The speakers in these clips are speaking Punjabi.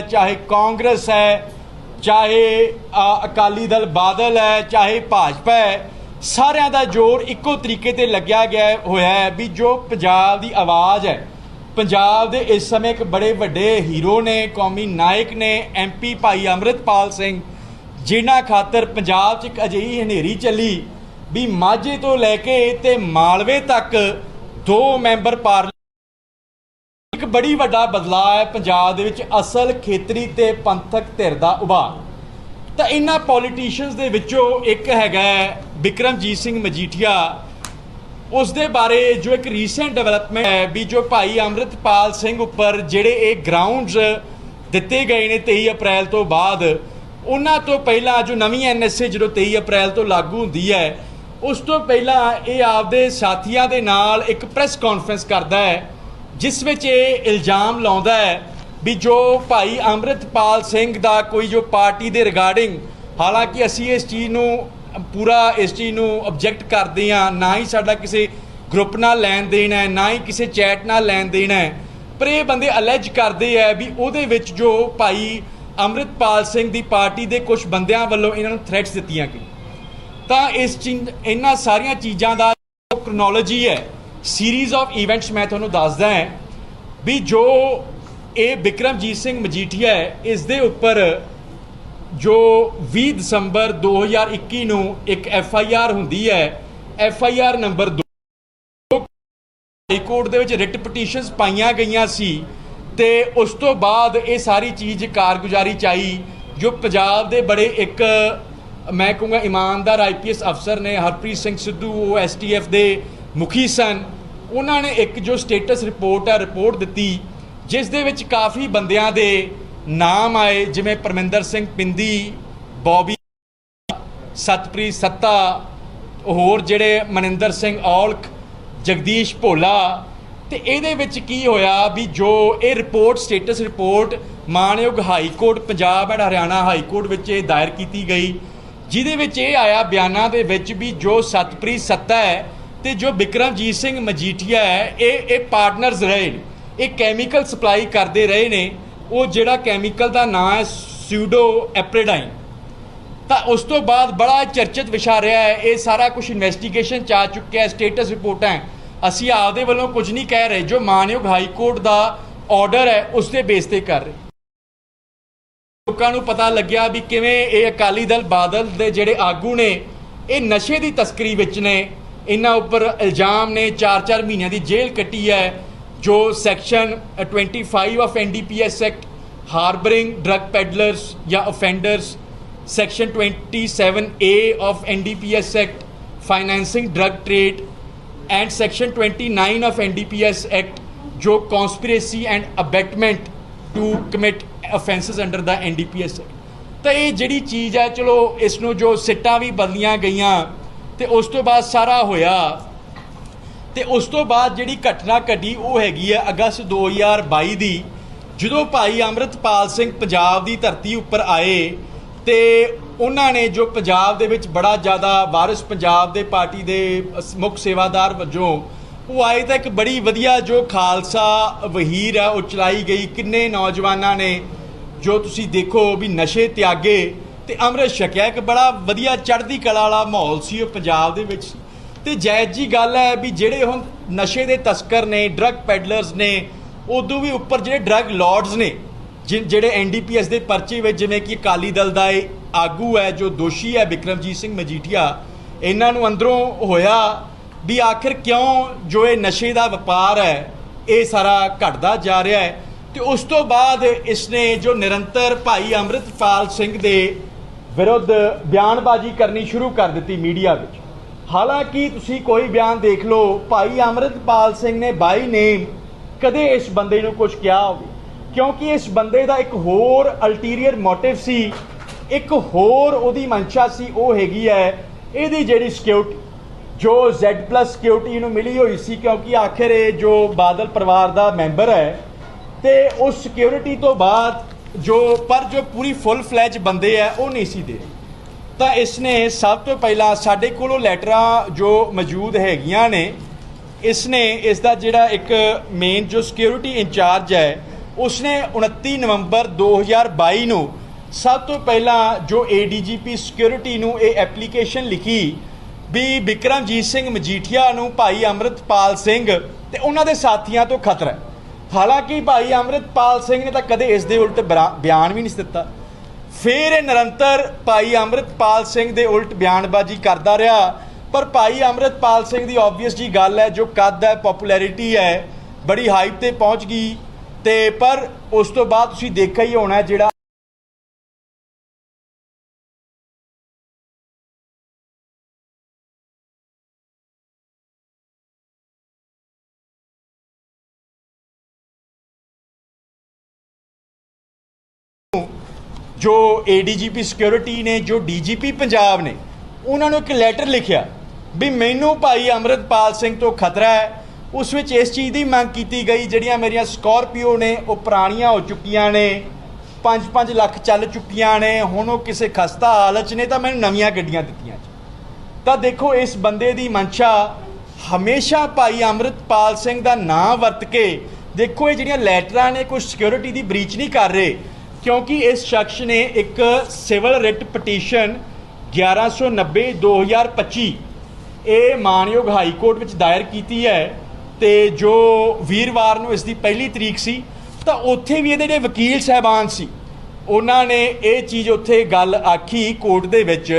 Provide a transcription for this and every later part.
ਚਾਹੇ ਕਾਂਗਰਸ ਹੈ, ਚਾਹੇ ਅਕਾਲੀ ਦਲ ਬਾਦਲ ਹੈ, ਚਾਹੇ ਭਾਜਪਾ ਹੈ, ਸਾਰਿਆਂ ਦਾ ਜ਼ੋਰ ਇੱਕੋ ਤਰੀਕੇ ਤੇ ਲੱਗਿਆ ਗਿਆ ਹੋਇਆ ਹੈ ਵੀ ਜੋ ਪੰਜਾਬ ਦੀ ਆਵਾਜ਼ ਹੈ। ਪੰਜਾਬ ਦੇ ਇਸ ਸਮੇਂ ਇੱਕ ਬੜੇ ਵੱਡੇ ਹੀਰੋ ਨੇ, ਕੌਮੀ ਨਾਇਕ ਨੇ ਐਮਪੀ ਭਾਈ ਅੰਮ੍ਰਿਤਪਾਲ ਸਿੰਘ, ਜਿਨ੍ਹਾਂ ਖਾਤਰ ਪੰਜਾਬ 'ਚ ਇੱਕ ਅਜਿਹੀ ਹਨੇਰੀ ਚੱਲੀ ਵੀ ਮਾਝੇ ਤੋਂ ਲੈ ਕੇ ਤੇ ਮਾਲਵੇ ਤੱਕ ਦੋ ਮੈਂਬਰ ਪਾਰਲੀਮੈਂਟ ਇੱਕ ਬੜੀ ਵੱਡਾ ਬਦਲਾਅ ਹੈ ਪੰਜਾਬ ਦੇ ਵਿੱਚ ਅਸਲ ਖੇਤਰੀ ਤੇ ਪੰਥਕ ਧਿਰ ਦਾ ਉਭਾਰ। ਤਾਂ ਇਹਨਾਂ ਪੋਲੀਟੀਸ਼ੀਅਨਸ ਦੇ ਵਿੱਚੋਂ ਇੱਕ ਹੈਗਾ ਹੈ ਵਿਕਰਮਜੀਤ ਸਿੰਘ ਮਜੀਠੀਆ। ਉਸ ਦੇ ਬਾਰੇ ਜੋ ਇੱਕ ਰੀਸੈਂਟ ਡਿਵੈਲਪਮੈਂਟ ਹੈ ਵੀ ਜੋ ਭਾਈ ਅੰਮ੍ਰਿਤਪਾਲ ਸਿੰਘ ਉੱਪਰ ਜਿਹੜੇ ਇਹ ਗਰਾਊਂਡਸ ਦਿੱਤੇ ਗਏ ਨੇ 23 ਅਪ੍ਰੈਲ ਤੋਂ ਬਾਅਦ, ਉਹਨਾਂ ਤੋਂ ਪਹਿਲਾਂ ਜੋ ਨਵੀਂ ਐਨਐਸਏ ਜਦੋਂ 23 ਅਪ੍ਰੈਲ ਤੋਂ ਲਾਗੂ ਹੁੰਦੀ ਹੈ, ਉਸ ਤੋਂ ਪਹਿਲਾਂ ਇਹ ਆਪਦੇ ਸਾਥੀਆਂ ਦੇ ਨਾਲ ਇੱਕ ਪ੍ਰੈਸ ਕਾਨਫਰੰਸ ਕਰਦਾ ਹੈ। ਜਿਸ ਵਿੱਚ ਇਹ ਇਲਜ਼ਾਮ ਲਾਉਂਦਾ ਹੈ ਵੀ ਜੋ ਭਾਈ ਅੰਮ੍ਰਿਤਪਾਲ ਸਿੰਘ ਦਾ ਕੋਈ ਜੋ ਪਾਰਟੀ ਦੇ ਰਿਗਾਰਡਿੰਗ, ਹਾਲਾਂਕਿ ਅਸੀਂ ਇਸ ਚੀਜ਼ ਨੂੰ ਪੂਰਾ ਇਸ ਚੀਜ਼ ਨੂੰ ਆਬਜੈਕਟ ਕਰਦੇ ਹਾਂ, ਨਾ ਹੀ ਸਾਡਾ ਕਿਸੇ ਗਰੁੱਪ ਨਾਲ ਲੈਣ ਦੇਣ ਹੈ, ਨਾ ਹੀ ਕਿਸੇ ਚੈਟ ਨਾਲ ਲੈਣ ਦੇਣ ਹੈ, ਪਰ ਇਹ ਬੰਦੇ ਅਲੈਜ ਕਰਦੇ ਹੈ ਵੀ ਉਹਦੇ ਵਿੱਚ ਜੋ ਭਾਈ ਅੰਮ੍ਰਿਤਪਾਲ ਸਿੰਘ ਦੀ ਪਾਰਟੀ ਦੇ ਕੁਝ ਬੰਦਿਆਂ ਵੱਲੋਂ ਇਹਨਾਂ ਨੂੰ ਥ੍ਰੈਟਸ ਦਿੱਤੀਆਂ ਗਈਆਂ। ਤਾਂ ਇਸ ਚੀਜ਼, ਇਹਨਾਂ ਸਾਰੀਆਂ ਚੀਜ਼ਾਂ ਦਾ ਕ੍ਰੋਨੋਲੋਜੀ ਹੈ ਸੀਰੀਜ਼ ਆਫ ਇਵੈਂਟਸ ਮੈਂ ਤੁਹਾਨੂੰ ਦੱਸਦਾ ਹਾਂ ਵੀ ਜੋ ਇਹ ਵਿਕਰਮਜੀਤ ਸਿੰਘ ਮਜੀਠੀਆ ਹੈ, ਇਸ ਦੇ ਉੱਪਰ ਜੋ 20 ਦਸੰਬਰ 2021 ਨੂੰ ਇੱਕ ਐਫ ਆਈ ਆਰ ਹੁੰਦੀ ਹੈ, F I R number 2 high court ਦੇ ਵਿੱਚ ਰਿਟ ਪਟੀਸ਼ਨਸ ਪਾਈਆਂ ਗਈਆਂ ਸੀ ਤੇ ਉਸ ਤੋਂ ਬਾਅਦ ਇਹ ਸਾਰੀ ਚੀਜ਼ ਕਾਰਗੁਜ਼ਾਰੀ ਚ ਆਈ, ਜੋ ਪੰਜਾਬ ਦੇ ਬੜੇ ਇੱਕ, ਮੈਂ ਕਹੂੰਗਾ ਇਮਾਨਦਾਰ ਆਈਪੀਐਸ ਅਫਸਰ ਨੇ ਹਰਪ੍ਰੀਤ ਸਿੰਘ ਸਿੱਧੂ, ਉਹ ਐਸਟੀਐਫ ਦੇ ਮੁਖੀ ਸਨ। ਉਹਨਾਂ ਨੇ ਇੱਕ ਜੋ ਸਟੇਟਸ ਰਿਪੋਰਟ ਹੈ ਰਿਪੋਰਟ ਦਿੱਤੀ, ਜਿਸ ਦੇ ਵਿੱਚ ਕਾਫੀ ਬੰਦਿਆਂ ਦੇ ਨਾਮ ਆਏ, ਜਿਵੇਂ ਪਰਮਿੰਦਰ ਸਿੰਘ ਪਿੰਦੀ, ਬੌਬੀ, ਸਤਪ੍ਰੀਤ ਸੱਤਾ, ਹੋਰ ਜਿਹੜੇ ਮਨਿੰਦਰ ਸਿੰਘ ਔਲਖ, ਜਗਦੀਸ਼ ਭੋਲਾ। ਤੇ ਇਹਦੇ ਵਿੱਚ ਕੀ ਹੋਇਆ ਵੀ ਜੋ ਇਹ ਰਿਪੋਰਟ, ਸਟੇਟਸ ਰਿਪੋਰਟ ਮਾਨਯੋਗ high court Punjab and Haryana high court ਵਿੱਚ ਇਹ ਦਾਇਰ ਕੀਤੀ ਗਈ, ਜਿਹਦੇ ਵਿੱਚ ਇਹ ਆਇਆ ਬਿਆਨਾਂ ਦੇ ਵਿੱਚ ਵੀ ਜੋ ਸਤਪ੍ਰੀਤ ਸੱਤਾ ਹੈ ਤੇ ਜੋ ਬਿਕਰਮਜੀਤ ਸਿੰਘ ਮਜੀਠੀਆ ਹੈ, ਇਹ ਇਹ ਪਾਰਟਨਰਸ ਰਹੇ ਨੇ। ਇਹ ਕੈਮੀਕਲ ਸਪਲਾਈ ਕਰਦੇ ਰਹੇ ਨੇ। ਉਹ ਜਿਹੜਾ ਕੈਮੀਕਲ ਦਾ ਨਾਮ ਹੈ ਸਿਊਡੋ ਐਪਰੇਡਾਈਨ ਤਾਂ ਉਸ ਤੋਂ ਬਾਅਦ ਬੜਾ ਚਰਚਿਤ ਵਿਸ਼ਾ ਰਿਹਾ ਹੈ। ਇਹ ਸਾਰਾ ਕੁਝ ਇਨਵੈਸਟੀਗੇਸ਼ਨ ਚ ਆ ਚੁੱਕਿਆ ਹੈ ਸਟੇਟਸ ਰਿਪੋਰਟਾਂ ਅਸੀਂ ਆਪਦੇ ਵੱਲੋਂ ਕੁਝ ਨਹੀਂ ਕਹਿ ਰਹੇ। ਜੋ ਮਾਨਯੋਗ ਹਾਈ ਕੋਰਟ ਦਾ ਆਰਡਰ ਹੈ, ਉਸ ਦੇ ਬੇਸ ਤੇ ਕਰ ਰਹੇ। ਲੋਕਾਂ ਨੂੰ ਪਤਾ ਲੱਗਿਆ ਵੀ ਕਿਵੇਂ ਇਹ ਅਕਾਲੀ ਦਲ ਬਾਦਲ ਦੇ ਜਿਹੜੇ ਆਗੂ ਨੇ, ਇਹ ਨਸ਼ੇ ਦੀ ਤਸਕਰੀ ਵਿੱਚ ਨੇ। ਇਹਨਾਂ ਉੱਪਰ ਇਲਜ਼ਾਮ ਨੇ 4-4 ਮਹੀਨਿਆਂ ਦੀ ਜੇਲ੍ਹ ਕੱਟੀ ਹੈ, ਜੋ section 25 of NDPS act harbouring drug peddlers ਜਾਂ offenders section 27A of NDPS act financing drug trade and section 29 of NDPS act ਜੋ conspiracy and abetment to commit offences under the NDPS ਤਾਂ ਇਹ ਜਿਹੜੀ ਚੀਜ਼ ਹੈ, ਚਲੋ, ਇਸ ਨੂੰ ਜੋ ਸਿੱਟਾਂ ਵੀ ਬਦਲੀਆਂ ਗਈਆਂ ਤੇ ਉਸ ਤੋਂ ਬਾਅਦ ਸਾਰਾ ਹੋਇਆ। ਤੇ ਉਸ ਤੋਂ ਬਾਅਦ ਜਿਹੜੀ ਘਟਨਾ ਘਟੀ, ਉਹ ਹੈਗੀ ਹੈ ਅਗਸਤ 2022 ਦੀ। ਜਦੋਂ ਭਾਈ ਅੰਮ੍ਰਿਤਪਾਲ ਸਿੰਘ ਪੰਜਾਬ ਦੀ ਧਰਤੀ ਉੱਪਰ ਆਏ ਤੇ ਉਹਨਾਂ ਨੇ ਜੋ ਪੰਜਾਬ ਦੇ ਵਿੱਚ ਬੜਾ ਜ਼ਿਆਦਾ ਵਾਰਿਸ ਪੰਜਾਬ ਦੇ ਪਾਰਟੀ ਦੇ ਮੁੱਖ ਸੇਵਾਦਾਰ ਵਜੋਂ, ਉਹ ਆਏ ਤਾਂ ਇੱਕ ਬੜੀ ਵਧੀਆ ਜੋ ਖਾਲਸਾ ਵਹੀਰ ਹੈ, ਉਹ ਚਲਾਈ ਗਈ। ਕਿੰਨੇ ਨੌਜਵਾਨਾਂ ਨੇ ਜੋ ਤੁਸੀਂ ਦੇਖੋ ਵੀ ਨਸ਼ੇ ਤਿਆਗੇ। ਤੇ ਅੰਮ੍ਰਿਤ ਛਕਿਆ ਇੱਕ ਬੜਾ ਵਧੀਆ ਚੜ੍ਹਦੀ ਕਲਾ ਵਾਲਾ ਮਾਹੌਲ ਸੀ ਉਹ ਪੰਜਾਬ ਦੇ ਵਿੱਚ। ਤੇ ਜਾਇਜ਼ ਜੀ, ਗੱਲ ਹੈ ਵੀ ਜਿਹੜੇ ਹੁਣ ਨਸ਼ੇ ਦੇ ਤਸਕਰ ਨੇ ਡਰੱਗ ਪੈਡਲਰਸ ਨੇ, ਉਦੋਂ ਵੀ ਉੱਪਰ ਜਿਹੜੇ ਡਰੱਗ ਲਾਰਡਸ ਨੇ, ਜਿ- ਜਿਹੜੇ ਐਨਡੀਪੀਐਸ ਦੇ ਪਰਚੇ ਵਿੱਚ ਜਿਵੇਂ ਕਿ ਅਕਾਲੀ ਦਲ ਦਾ ਇਹ ਆਗੂ ਹੈ, ਜੋ ਦੋਸ਼ੀ ਹੈ ਵਿਕਰਮਜੀਤ ਸਿੰਘ ਮਜੀਠੀਆ, ਇਹਨਾਂ ਨੂੰ ਅੰਦਰੋਂ ਹੋਇਆ ਵੀ ਆਖਿਰ ਕਿਉਂ ਜੋ ਇਹ ਨਸ਼ੇ ਦਾ ਵਪਾਰ ਹੈ, ਇਹ ਸਾਰਾ ਘਟਦਾ ਜਾ ਰਿਹਾ ਹੈ। ਤੇ ਉਸ ਤੋਂ ਬਾਅਦ ਇਸਨੇ ਜੋ ਨਿਰੰਤਰ ਭਾਈ ਅੰਮ੍ਰਿਤਪਾਲ ਸਿੰਘ ਦੇ ਵਿਰੁੱਧ ਬਿਆਨਬਾਜ਼ੀ ਕਰਨੀ ਸ਼ੁਰੂ ਕਰ ਦਿੱਤੀ ਮੀਡੀਆ ਵਿੱਚ। ਹਾਲਾਂਕਿ ਤੁਸੀਂ ਕੋਈ ਬਿਆਨ ਦੇਖ ਲਓ, ਭਾਈ ਅੰਮ੍ਰਿਤਪਾਲ ਸਿੰਘ ਨੇ ਬਾਈ ਨੇਮ ਕਦੇ ਇਸ ਬੰਦੇ ਨੂੰ ਕੁਝ ਕਿਹਾ ਹੋਵੇ। ਕਿਉਂਕਿ ਇਸ ਬੰਦੇ ਦਾ ਇੱਕ ਹੋਰ ਅਲਟੀਰੀਅਰ ਮੋਟਿਵ ਸੀ, ਇੱਕ ਹੋਰ ਉਹਦੀ ਮਨਸ਼ਾ ਸੀ, ਉਹ ਹੈਗੀ ਹੈ ਇਹਦੀ ਜਿਹੜੀ ਸਿਕਿਉਰਿਟੀ ਜੋ Z+ ਸਿਕਿਉਰਿਟੀ ਨੂੰ ਮਿਲੀ ਹੋਈ ਸੀ, ਕਿਉਂਕਿ ਆਖਿਰ ਇਹ ਜੋ ਬਾਦਲ ਪਰਿਵਾਰ ਦਾ ਮੈਂਬਰ ਹੈ, ਤੇ ਉਸ ਸਿਕਿਉਰਿਟੀ ਤੋਂ ਬਾਅਦ ਜੋ ਪਰ ਜੋ ਪੂਰੀ ਫੁੱਲ ਫਲੈਜ ਬੰਦੇ ਆ, ਉਹ ਨਹੀਂ ਸੀ ਦੇ। ਤਾਂ ਇਸ ਨੇ ਸਭ ਤੋਂ ਪਹਿਲਾਂ ਸਾਡੇ ਕੋਲੋਂ ਲੈਟਰਾਂ ਜੋ ਮੌਜੂਦ ਹੈਗੀਆਂ ਨੇ ਇਸ ਨੇ ਇਸ ਦਾ ਜਿਹੜਾ ਇੱਕ ਮੇਨ ਜੋ ਸਿਕਿਉਰਿਟੀ ਇੰਚਾਰਜ ਹੈ, ਉਸਨੇ 29 ਨਵੰਬਰ 2022 ਨੂੰ ਸਭ ਤੋਂ ਪਹਿਲਾਂ ਜੋ ਏਡੀਜੀਪੀ ਸਿਕਿਉਰਿਟੀ ਨੂੰ ਇਹ ਐਪਲੀਕੇਸ਼ਨ ਲਿਖੀ ਵੀ ਬਿਕਰਮਜੀਤ ਸਿੰਘ ਮਜੀਠੀਆ ਨੂੰ ਭਾਈ ਅੰਮ੍ਰਿਤਪਾਲ ਸਿੰਘ ਤੇ ਉਹਨਾਂ ਦੇ ਸਾਥੀਆਂ ਤੋਂ ਖਤਰਾ ਹੈ। ਹਾਲਾਂਕਿ ਭਾਈ ਅੰਮ੍ਰਿਤਪਾਲ ਸਿੰਘ ਨੇ ਤਾਂ ਕਦੇ ਇਸ ਦੇ ਉਲਟ ਬਰਾ- ਬਿਆਨ ਵੀ ਨਹੀਂ ਦਿੱਤਾ। ਫਿਰ ਇਹ ਨਿਰੰਤਰ ਭਾਈ ਅੰਮ੍ਰਿਤਪਾਲ ਸਿੰਘ ਦੇ ਉਲਟ ਬਿਆਨਬਾਜ਼ੀ ਕਰਦਾ ਰਿਹਾ। ਪਰ ਭਾਈ ਅੰਮ੍ਰਿਤਪਾਲ ਸਿੰਘ ਦੀ ਆਬਵੀਅਸ ਜੀ ਗੱਲ ਹੈ, ਜੋ ਕੱਦ ਹੈ ਪਪੂਲੈਰਿਟੀ ਹੈ, ਬੜੀ ਹਾਈਪ ਤੇ ਪਹੁੰਚ ਗਈ। ਤੇ ਪਰ ਉਸ ਤੋਂ ਬਾਅਦ ਤੁਸੀਂ ਦੇਖਿਆ ਹੀ ਹੋਣਾ ਜਿਹੜਾ ਜੋ ਏਡੀਜੀਪੀ ਸਿਕਿਉਰਿਟੀ ਨੇ, ਜੋ ਡੀਜੀਪੀ ਪੰਜਾਬ ਨੇ, ਉਹਨਾਂ ਨੂੰ ਇੱਕ ਲੈਟਰ ਲਿਖਿਆ ਵੀ ਮੈਨੂੰ ਭਾਈ ਅੰਮ੍ਰਿਤਪਾਲ ਸਿੰਘ ਤੋਂ ਖਤਰਾ ਹੈ। ਉਸ ਵਿੱਚ ਇਸ ਚੀਜ਼ ਦੀ ਮੰਗ ਕੀਤੀ ਗਈ, ਜਿਹੜੀਆਂ ਮੇਰੀਆਂ ਸਕਾਰਪੀਓ ਨੇ, ਉਹ ਪੁਰਾਣੀਆਂ ਹੋ ਚੁੱਕੀਆਂ ਨੇ 5-5 ਲੱਖ ਚੱਲ ਚੁੱਕੀਆਂ ਨੇ, ਹੁਣ ਉਹ ਕਿਸੇ ਖਸਤਾ ਹਾਲਤ 'ਚ ਨੇ ਤਾਂ ਮੈਨੂੰ ਨਵੀਆਂ ਗੱਡੀਆਂ ਦਿੱਤੀਆਂ ਤਾਂ ਦੇਖੋ, ਇਸ ਬੰਦੇ ਦੀ ਮਨਸ਼ਾ ਹਮੇਸ਼ਾ ਭਾਈ ਅੰਮ੍ਰਿਤਪਾਲ ਸਿੰਘ ਦਾ ਨਾਂ ਵਰਤ ਕੇ, ਦੇਖੋ ਇਹ ਜਿਹੜੀਆਂ ਲੈਟਰਾਂ ਨੇ, ਕੋਈ ਸਿਕਿਉਰਿਟੀ ਦੀ ਬ੍ਰੀਚ ਨਹੀਂ ਕਰ ਰਹੇ। ਕਿਉਂਕਿ ਇਸ ਸ਼ਖਸ ਨੇ ਇੱਕ ਸਿਵਲ ਰਿਟ ਪਟੀਸ਼ਨ 1190 2025 ਇਹ ਮਾਨਯੋਗ ਹਾਈ ਕੋਰਟ ਵਿੱਚ ਦਾਇਰ ਕੀਤੀ ਹੈ ਤੇ ਜੋ ਵੀਰਵਾਰ ਨੂੰ ਇਸ ਦੀ ਪਹਿਲੀ ਤਰੀਕ ਸੀ, ਤਾਂ ਉੱਥੇ ਵੀ ਇਹਦੇ ਜਿਹੜੇ ਵਕੀਲ ਸਹਿਬਾਨ ਸੀ, ਉਹਨਾਂ ਨੇ ਇਹ ਚੀਜ਼ ਉੱਥੇ ਗੱਲ ਆਖੀ ਕੋਰਟ ਦੇ ਵਿੱਚ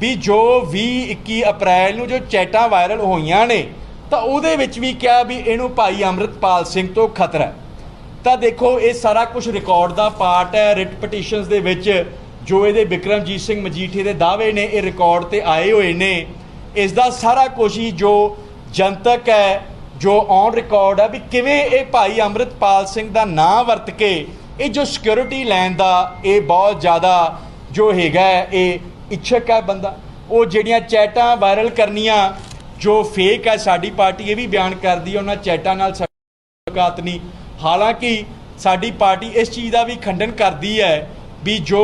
ਵੀ ਜੋ 20 21 ਅਪ੍ਰੈਲ ਨੂੰ ਜੋ ਚੈਟਾਂ ਵਾਇਰਲ ਹੋਈਆਂ ਨੇ, ਤਾਂ ਉਹਦੇ ਵਿੱਚ ਵੀ ਕਿਹਾ ਵੀ ਇਹਨੂੰ ਭਾਈ ਅੰਮ੍ਰਿਤਪਾਲ ਸਿੰਘ ਤੋਂ ਖਤਰਾ ਹੈ। ਤਾਂ ਦੇਖੋ, ਇਹ ਸਾਰਾ ਕੁਝ ਰਿਕਾਰਡ ਦਾ ਪਾਰਟ ਹੈ। ਰਿਟ ਪਟੀਸ਼ਨਸ ਦੇ ਵਿੱਚ ਜੋ ਇਹਦੇ ਵਿਕਰਮਜੀਤ ਸਿੰਘ ਮਜੀਠੇ ਦੇ ਦਾਅਵੇ ਨੇ, ਇਹ ਰਿਕਾਰਡ ਤੇ ਆਏ ਹੋਏ ਨੇ। ਇਸ ਦਾ ਸਾਰਾ ਕੁਝ ਹੀ ਜੋ ਜਨਤਕ ਹੈ, ਜੋ ਔਨ ਰਿਕਾਰਡ ਹੈ ਵੀ ਕਿਵੇਂ ਇਹ ਭਾਈ ਅੰਮ੍ਰਿਤਪਾਲ ਸਿੰਘ ਦਾ ਨਾਂ ਵਰਤ ਕੇ, ਇਹ ਜੋ ਸਿਕਿਉਰਿਟੀ ਲੈਣ ਦਾ ਇਹ ਬਹੁਤ ਜ਼ਿਆਦਾ ਜੋ ਹੈਗਾ ਇਹ ਇੱਛਕ ਹੈ ਬੰਦਾ। ਉਹ ਜਿਹੜੀਆਂ ਚੈਟਾਂ ਵਾਇਰਲ ਕਰਨੀਆਂ, ਜੋ ਫੇਕ ਹੈ ਸਾਡੀ ਪਾਰਟੀ, ਇਹ ਵੀ ਬਿਆਨ ਕਰਦੀ ਹੈ, ਉਹਨਾਂ ਚੈਟਾਂ ਨਾਲ ਮੁਲਾਕਾਤ ਨਹੀਂ। ਹਾਲਾਂਕਿ ਸਾਡੀ ਪਾਰਟੀ ਇਸ ਚੀਜ਼ ਦਾ ਵੀ ਖੰਡਨ ਕਰਦੀ ਹੈ ਵੀ ਜੋ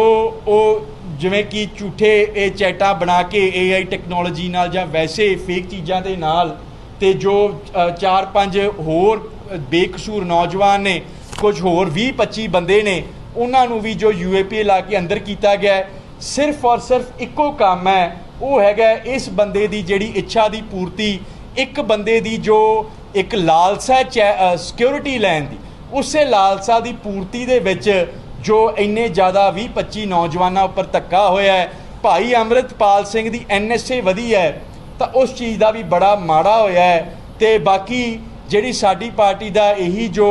ਉਹ ਜਿਵੇਂ ਕਿ ਝੂਠੇ ਇਹ ਚੈਟਾਂ ਬਣਾ ਕੇ AI ਟੈਕਨੋਲੋਜੀ ਨਾਲ ਜਾਂ ਵੈਸੇ ਫੇਕ ਚੀਜ਼ਾਂ ਦੇ ਨਾਲ ਤੇ ਜੋ ਅ, ਚਾਰ ਪੰਜ ਹੋਰ ਬੇਕਸੂਰ ਨੌਜਵਾਨ ਨੇ ਕੁਝ ਹੋਰ 20 25 ਬੰਦੇ ਨੇ ਉਹਨਾਂ ਨੂੰ ਵੀ ਜੋ ਯੂਏਪੀ ਲਾ ਕੇ ਅੰਦਰ ਕੀਤਾ ਗਿਆ ਸਿਰਫ ਔਰ ਸਿਰਫ ਇੱਕੋ ਕੰਮ ਹੈ ਉਹ ਹੈਗਾ ਇਸ ਬੰਦੇ ਦੀ ਜਿਹੜੀ ਇੱਛਾ ਦੀ ਪੂਰਤੀ ਇੱਕ ਬੰਦੇ ਦੀ ਜੋ ਇੱਕ ਲਾਲਸਾ ਸਿਕਿਉਰਿਟੀ ਲੈਣ ਦੀ। ਉਸੇ ਲਾਲਸਾ ਦੀ ਪੂਰਤੀ ਦੇ ਵਿੱਚ ਜੋ ਇੰਨੇ ਜ਼ਿਆਦਾ 20 25 ਨੌਜਵਾਨਾਂ ਉੱਪਰ ਧੱਕਾ ਹੋਇਆ ਹੈ, ਭਾਈ ਅੰਮ੍ਰਿਤਪਾਲ ਸਿੰਘ ਦੀ ਐਨਐਸਏ ਵਧੀ ਹੈ, ਤਾਂ ਉਸ ਚੀਜ਼ ਦਾ ਵੀ ਬੜਾ ਮਾੜਾ ਹੋਇਆ ਹੈ। ਤੇ ਬਾਕੀ ਜਿਹੜੀ ਸਾਡੀ ਪਾਰਟੀ ਦਾ ਇਹੀ ਜੋ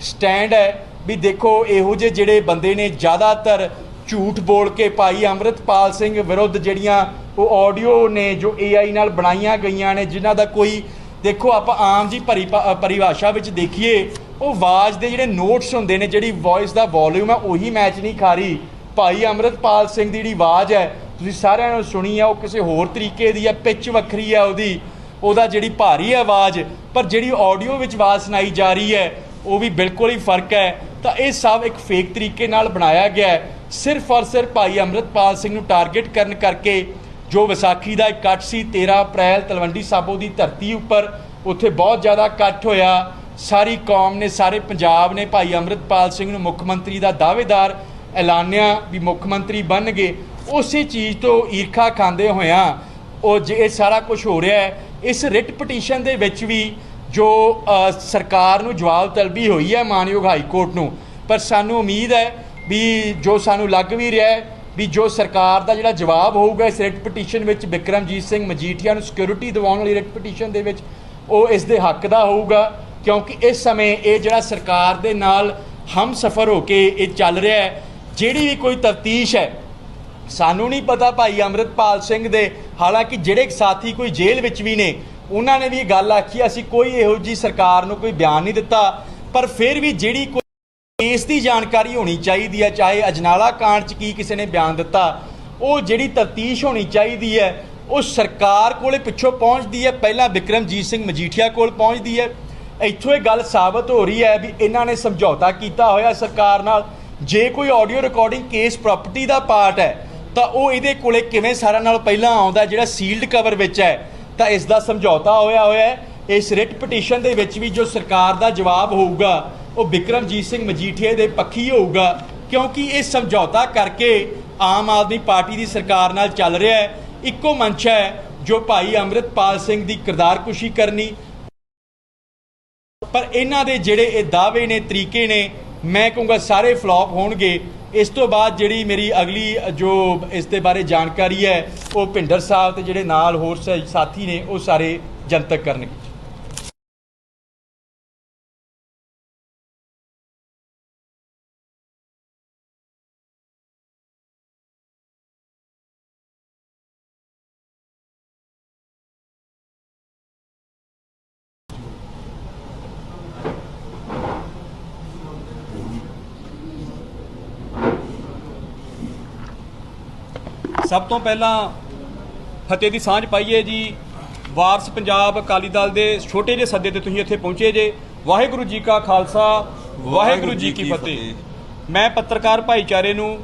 ਸਟੈਂਡ ਹੈ, ਵੀ ਦੇਖੋ ਇਹੋ ਜਿਹੇ ਜਿਹੜੇ ਬੰਦੇ ਨੇ ਜ਼ਿਆਦਾਤਰ ਝੂਠ ਬੋਲ ਕੇ ਭਾਈ ਅੰਮ੍ਰਿਤਪਾਲ ਸਿੰਘ ਵਿਰੁੱਧ ਜਿਹੜੀਆਂ ਉਹ ਆਡੀਓ ਨੇ ਜੋ AI ਨਾਲ ਬਣਾਈਆਂ ਗਈਆਂ ਨੇ, ਜਿਨ੍ਹਾਂ ਦਾ ਕੋਈ ਦੇਖੋ, ਆਪਾਂ ਆਮ ਜੀ ਭਰੀ ਪਰਿਭਾਸ਼ਾ ਵਿੱਚ ਦੇਖੀਏ, ਉਹ ਆਵਾਜ਼ ਦੇ ਜਿਹੜੇ ਨੋਟਸ ਹੁੰਦੇ ਨੇ, ਜਿਹੜੀ ਵੌਇਸ ਦਾ ਵੋਲਿਊਮ ਹੈ ਉਹੀ ਮੈਚ ਨਹੀਂ ਖਾ ਰਹੀ। ਭਾਈ ਅੰਮ੍ਰਿਤਪਾਲ ਸਿੰਘ ਦੀ ਜਿਹੜੀ ਆਵਾਜ਼ ਹੈ, ਤੁਸੀਂ ਸਾਰਿਆਂ ਨੇ ਸੁਣੀ ਆ, ਉਹ ਕਿਸੇ ਹੋਰ ਤਰੀਕੇ ਦੀ ਆ ਪਿੱਚ ਵੱਖਰੀ ਹੈ ਉਹਦੀ। ਉਹਦਾ ਜਿਹੜੀ ਭਾਰੀ ਹੈ ਆਵਾਜ਼, ਪਰ ਜਿਹੜੀ ਆਡੀਓ ਵਿੱਚ ਆਵਾਜ਼ ਸੁਣਾਈ ਜਾ ਰਹੀ ਹੈ, ਉਹ ਵੀ ਬਿਲਕੁਲ ਹੀ ਫ਼ਰਕ ਹੈ। ਤਾਂ ਇਹ ਸਭ ਇੱਕ ਫੇਕ ਤਰੀਕੇ ਨਾਲ ਬਣਾਇਆ ਗਿਆ ਹੈ। ਸਿਰਫ ਔਰ ਸਿਰਫ ਭਾਈ ਅੰਮ੍ਰਿਤਪਾਲ ਸਿੰਘ ਨੂੰ ਟਾਰਗੇਟ ਕਰਨ ਕਰਕੇ ਜੋ ਵਿਸਾਖੀ ਦਾ ਇਕੱਠ ਸੀ 13 ਅਪ੍ਰੈਲ ਤਲਵੰਡੀ ਸਾਬੋ ਦੀ ਧਰਤੀ ਉੱਪਰ, ਉੱਥੇ ਬਹੁਤ ਜ਼ਿਆਦਾ ਇਕੱਠ ਹੋਇਆ। ਸਾਰੀ ਕੌਮ ਨੇ, ਸਾਰੇ ਪੰਜਾਬ ਨੇ, ਭਾਈ ਅੰਮ੍ਰਿਤਪਾਲ ਸਿੰਘ ਨੂੰ ਮੁੱਖ ਮੰਤਰੀ ਦਾ ਦਾਅਵੇਦਾਰ ਐਲਾਨਿਆ ਵੀ ਮੁੱਖ ਮੰਤਰੀ ਬਣ ਗਏ ਉਸੇ ਚੀਜ਼ ਤੋਂ ਈਰਖਾ ਖਾਂਦੇ ਹੋਇਆਂ ਉਹ ਜੇ ਇਹ ਸਾਰਾ ਕੁਝ ਹੋ ਰਿਹਾ ਹੈ, ਇਸ ਰਿਟ ਪਟੀਸ਼ਨ ਦੇ ਵਿੱਚ ਵੀ ਜੋ ਸਰਕਾਰ ਨੂੰ ਜਵਾਬ ਤਲਬੀ ਹੋਈ ਹੈ ਮਾਨਯੋਗ ਹਾਈ ਕੋਰਟ ਨੂੰ, ਪਰ ਸਾਨੂੰ ਉਮੀਦ ਹੈ ਵੀ ਜੋ ਸਾਨੂੰ ਲੱਗ ਵੀ ਰਿਹਾ ਹੈ ਵੀ ਜੋ ਸਰਕਾਰ ਦਾ ਜਿਹੜਾ ਜਵਾਬ ਹੋਊਗਾ ਇਸ ਰਿਟ ਪਟੀਸ਼ਨ ਵਿੱਚ ਵਿਕਰਮਜੀਤ ਸਿੰਘ ਮਜੀਠੀਆ ਨੂੰ ਸਿਕਿਉਰਿਟੀ ਦਿਵਾਉਣ ਵਾਲੀ ਰਿਟ ਪਟੀਸ਼ਨ ਦੇ ਵਿੱਚ, ਉਹ ਇਸ ਦੇ ਹੱਕ ਦਾ ਹੋਊਗਾ, ਕਿਉਂਕਿ ਇਸ ਸਮੇਂ ਇਹ ਜਿਹੜਾ ਸਰਕਾਰ ਦੇ ਨਾਲ ਹਮ ਸਫਰ ਹੋ ਕੇ ਇਹ ਚੱਲ ਰਿਹਾ ਹੈ, ਜਿਹੜੀ ਵੀ ਕੋਈ ਤਫਤੀਸ਼ ਹੈ, ਸਾਨੂੰ ਨਹੀਂ ਪਤਾ ਭਾਈ ਅੰਮ੍ਰਿਤਪਾਲ ਸਿੰਘ ਦੇ, ਹਾਲਾਂਕਿ ਜਿਹੜੇ ਸਾਥੀ ਕੋਈ ਜੇਲ੍ਹ ਵਿੱਚ ਵੀ ਨੇ, ਉਹਨਾਂ ਨੇ ਵੀ ਇਹ ਗੱਲ ਆਖੀ, ਅਸੀਂ ਕੋਈ ਇਹੋ ਜੀ ਸਰਕਾਰ ਨੂੰ ਕੋਈ ਬਿਆਨ ਨਹੀਂ ਦਿੱਤਾ, ਪਰ ਫਿਰ ਵੀ ਜਿਹੜੀ ਇਸ ਦੀ ਜਾਣਕਾਰੀ ਹੋਣੀ ਚਾਹੀਦੀ ਹੈ, ਚਾਹੇ ਅਜਨਾਲਾ ਕਾਂਡ 'ਚ ਕੀ ਕਿਸੇ ਨੇ ਬਿਆਨ ਦਿੱਤਾ, ਉਹ ਜਿਹੜੀ ਤਫਤੀਸ਼ ਹੋਣੀ ਚਾਹੀਦੀ ਹੈ, ਉਹ ਸਰਕਾਰ ਕੋਲੇ ਪਿੱਛੋਂ ਪਹੁੰਚਦੀ ਹੈ, ਪਹਿਲਾਂ ਵਿਕਰਮਜੀਤ ਸਿੰਘ ਮਜੀਠੀਆ ਕੋਲ ਪਹੁੰਚਦੀ ਹੈ। ਇੱਥੋਂ ਇਹ ਗੱਲ ਸਾਬਤ ਹੋ ਰਹੀ ਹੈ ਵੀ ਇਹਨਾਂ ਨੇ ਸਮਝੌਤਾ ਕੀਤਾ ਹੋਇਆ ਸਰਕਾਰ ਨਾਲ। ਜੇ ਕੋਈ ਆਡੀਓ ਰਿਕਾਰਡਿੰਗ ਕੇਸ ਪ੍ਰਾਪਰਟੀ ਦਾ ਪਾਰਟ ਹੈ, ਤਾਂ ਉਹ ਇਹਦੇ ਕੋਲੇ ਕਿਵੇਂ ਸਾਰਿਆਂ ਨਾਲ ਪਹਿਲਾਂ ਆਉਂਦਾ, ਜਿਹੜਾ ਸੀਲਡ ਕਵਰ ਵਿੱਚ ਹੈ, ਤਾਂ ਇਸ ਦਾ ਸਮਝੌਤਾ ਹੋਇਆ ਹੋਇਆ ਹੈ। ਇਸ ਰਿਟ ਪਟੀਸ਼ਨ ਦੇ ਵਿੱਚ ਵੀ ਜੋ ਸਰਕਾਰ ਦਾ ਜਵਾਬ ਹੋਊਗਾ ਉਹ ਬਿਕਰਮਜੀਤ ਸਿੰਘ ਮਜੀਠੀਆ ਦੇ ਪੱਖੀ ਹੋਊਗਾ, ਕਿਉਂਕਿ ਇਹ ਸਮਝੌਤਾ ਕਰਕੇ ਆਮ ਆਦਮੀ ਪਾਰਟੀ ਦੀ ਸਰਕਾਰ ਨਾਲ ਚੱਲ ਰਿਹਾ ਹੈ। ਇੱਕੋ ਮੰਚ ਹੈ ਜੋ ਭਾਈ ਅੰਮ੍ਰਿਤਪਾਲ ਸਿੰਘ ਦੀ ਕਿਰਦਾਰਕੁਸ਼ੀ ਕਰਨੀ। ਪਰ ਇਹਨਾਂ ਦੇ ਜਿਹੜੇ ਇਹ ਦਾਅਵੇ ਨੇ, ਤਰੀਕੇ ਨੇ, ਮੈਂ ਕਹੂੰਗਾ ਸਾਰੇ ਫਲॉप ਹੋਣਗੇ। ਇਸ ਤੋਂ ਬਾਅਦ ਜਿਹੜੀ ਮੇਰੀ ਅਗਲੀ, ਜੋ ਇਸ ਦੇ ਬਾਰੇ ਜਾਣਕਾਰੀ ਹੈ, ਉਹ ਭਿੰਡਰ ਸਾਹਿਬ ਤੇ ਜਿਹੜੇ ਨਾਲ ਹੋਰ ਸ- ਸਾਥੀ ਨੇ, ਉਹ ਸਾਰੇ ਜਨਤਕ ਕਰਨਗੇ। ਸਭ ਤੋਂ ਪਹਿਲਾਂ ਫਤਿਹ ਦੀ ਸਾਂਝ ਪਾਈਏ ਜੀ। ਵਾਰਸ ਪੰਜਾਬ ਅਕਾਲੀ ਦਲ ਦੇ ਛੋਟੇ ਜਿਹੇ ਸੱਦੇ ਤੇ ਤੁਸੀਂ ਇੱਥੇ ਪਹੁੰਚੇ ਜੇ। ਵਾਹਿਗੁਰੂ ਜੀ ਕਾ ਖਾਲਸਾ, ਵਾਹਿਗੁਰੂ ਜੀ ਕੀ ਫਤਿਹ। ਮੈਂ ਪੱਤਰਕਾਰ ਭਾਈਚਾਰੇ ਨੂੰ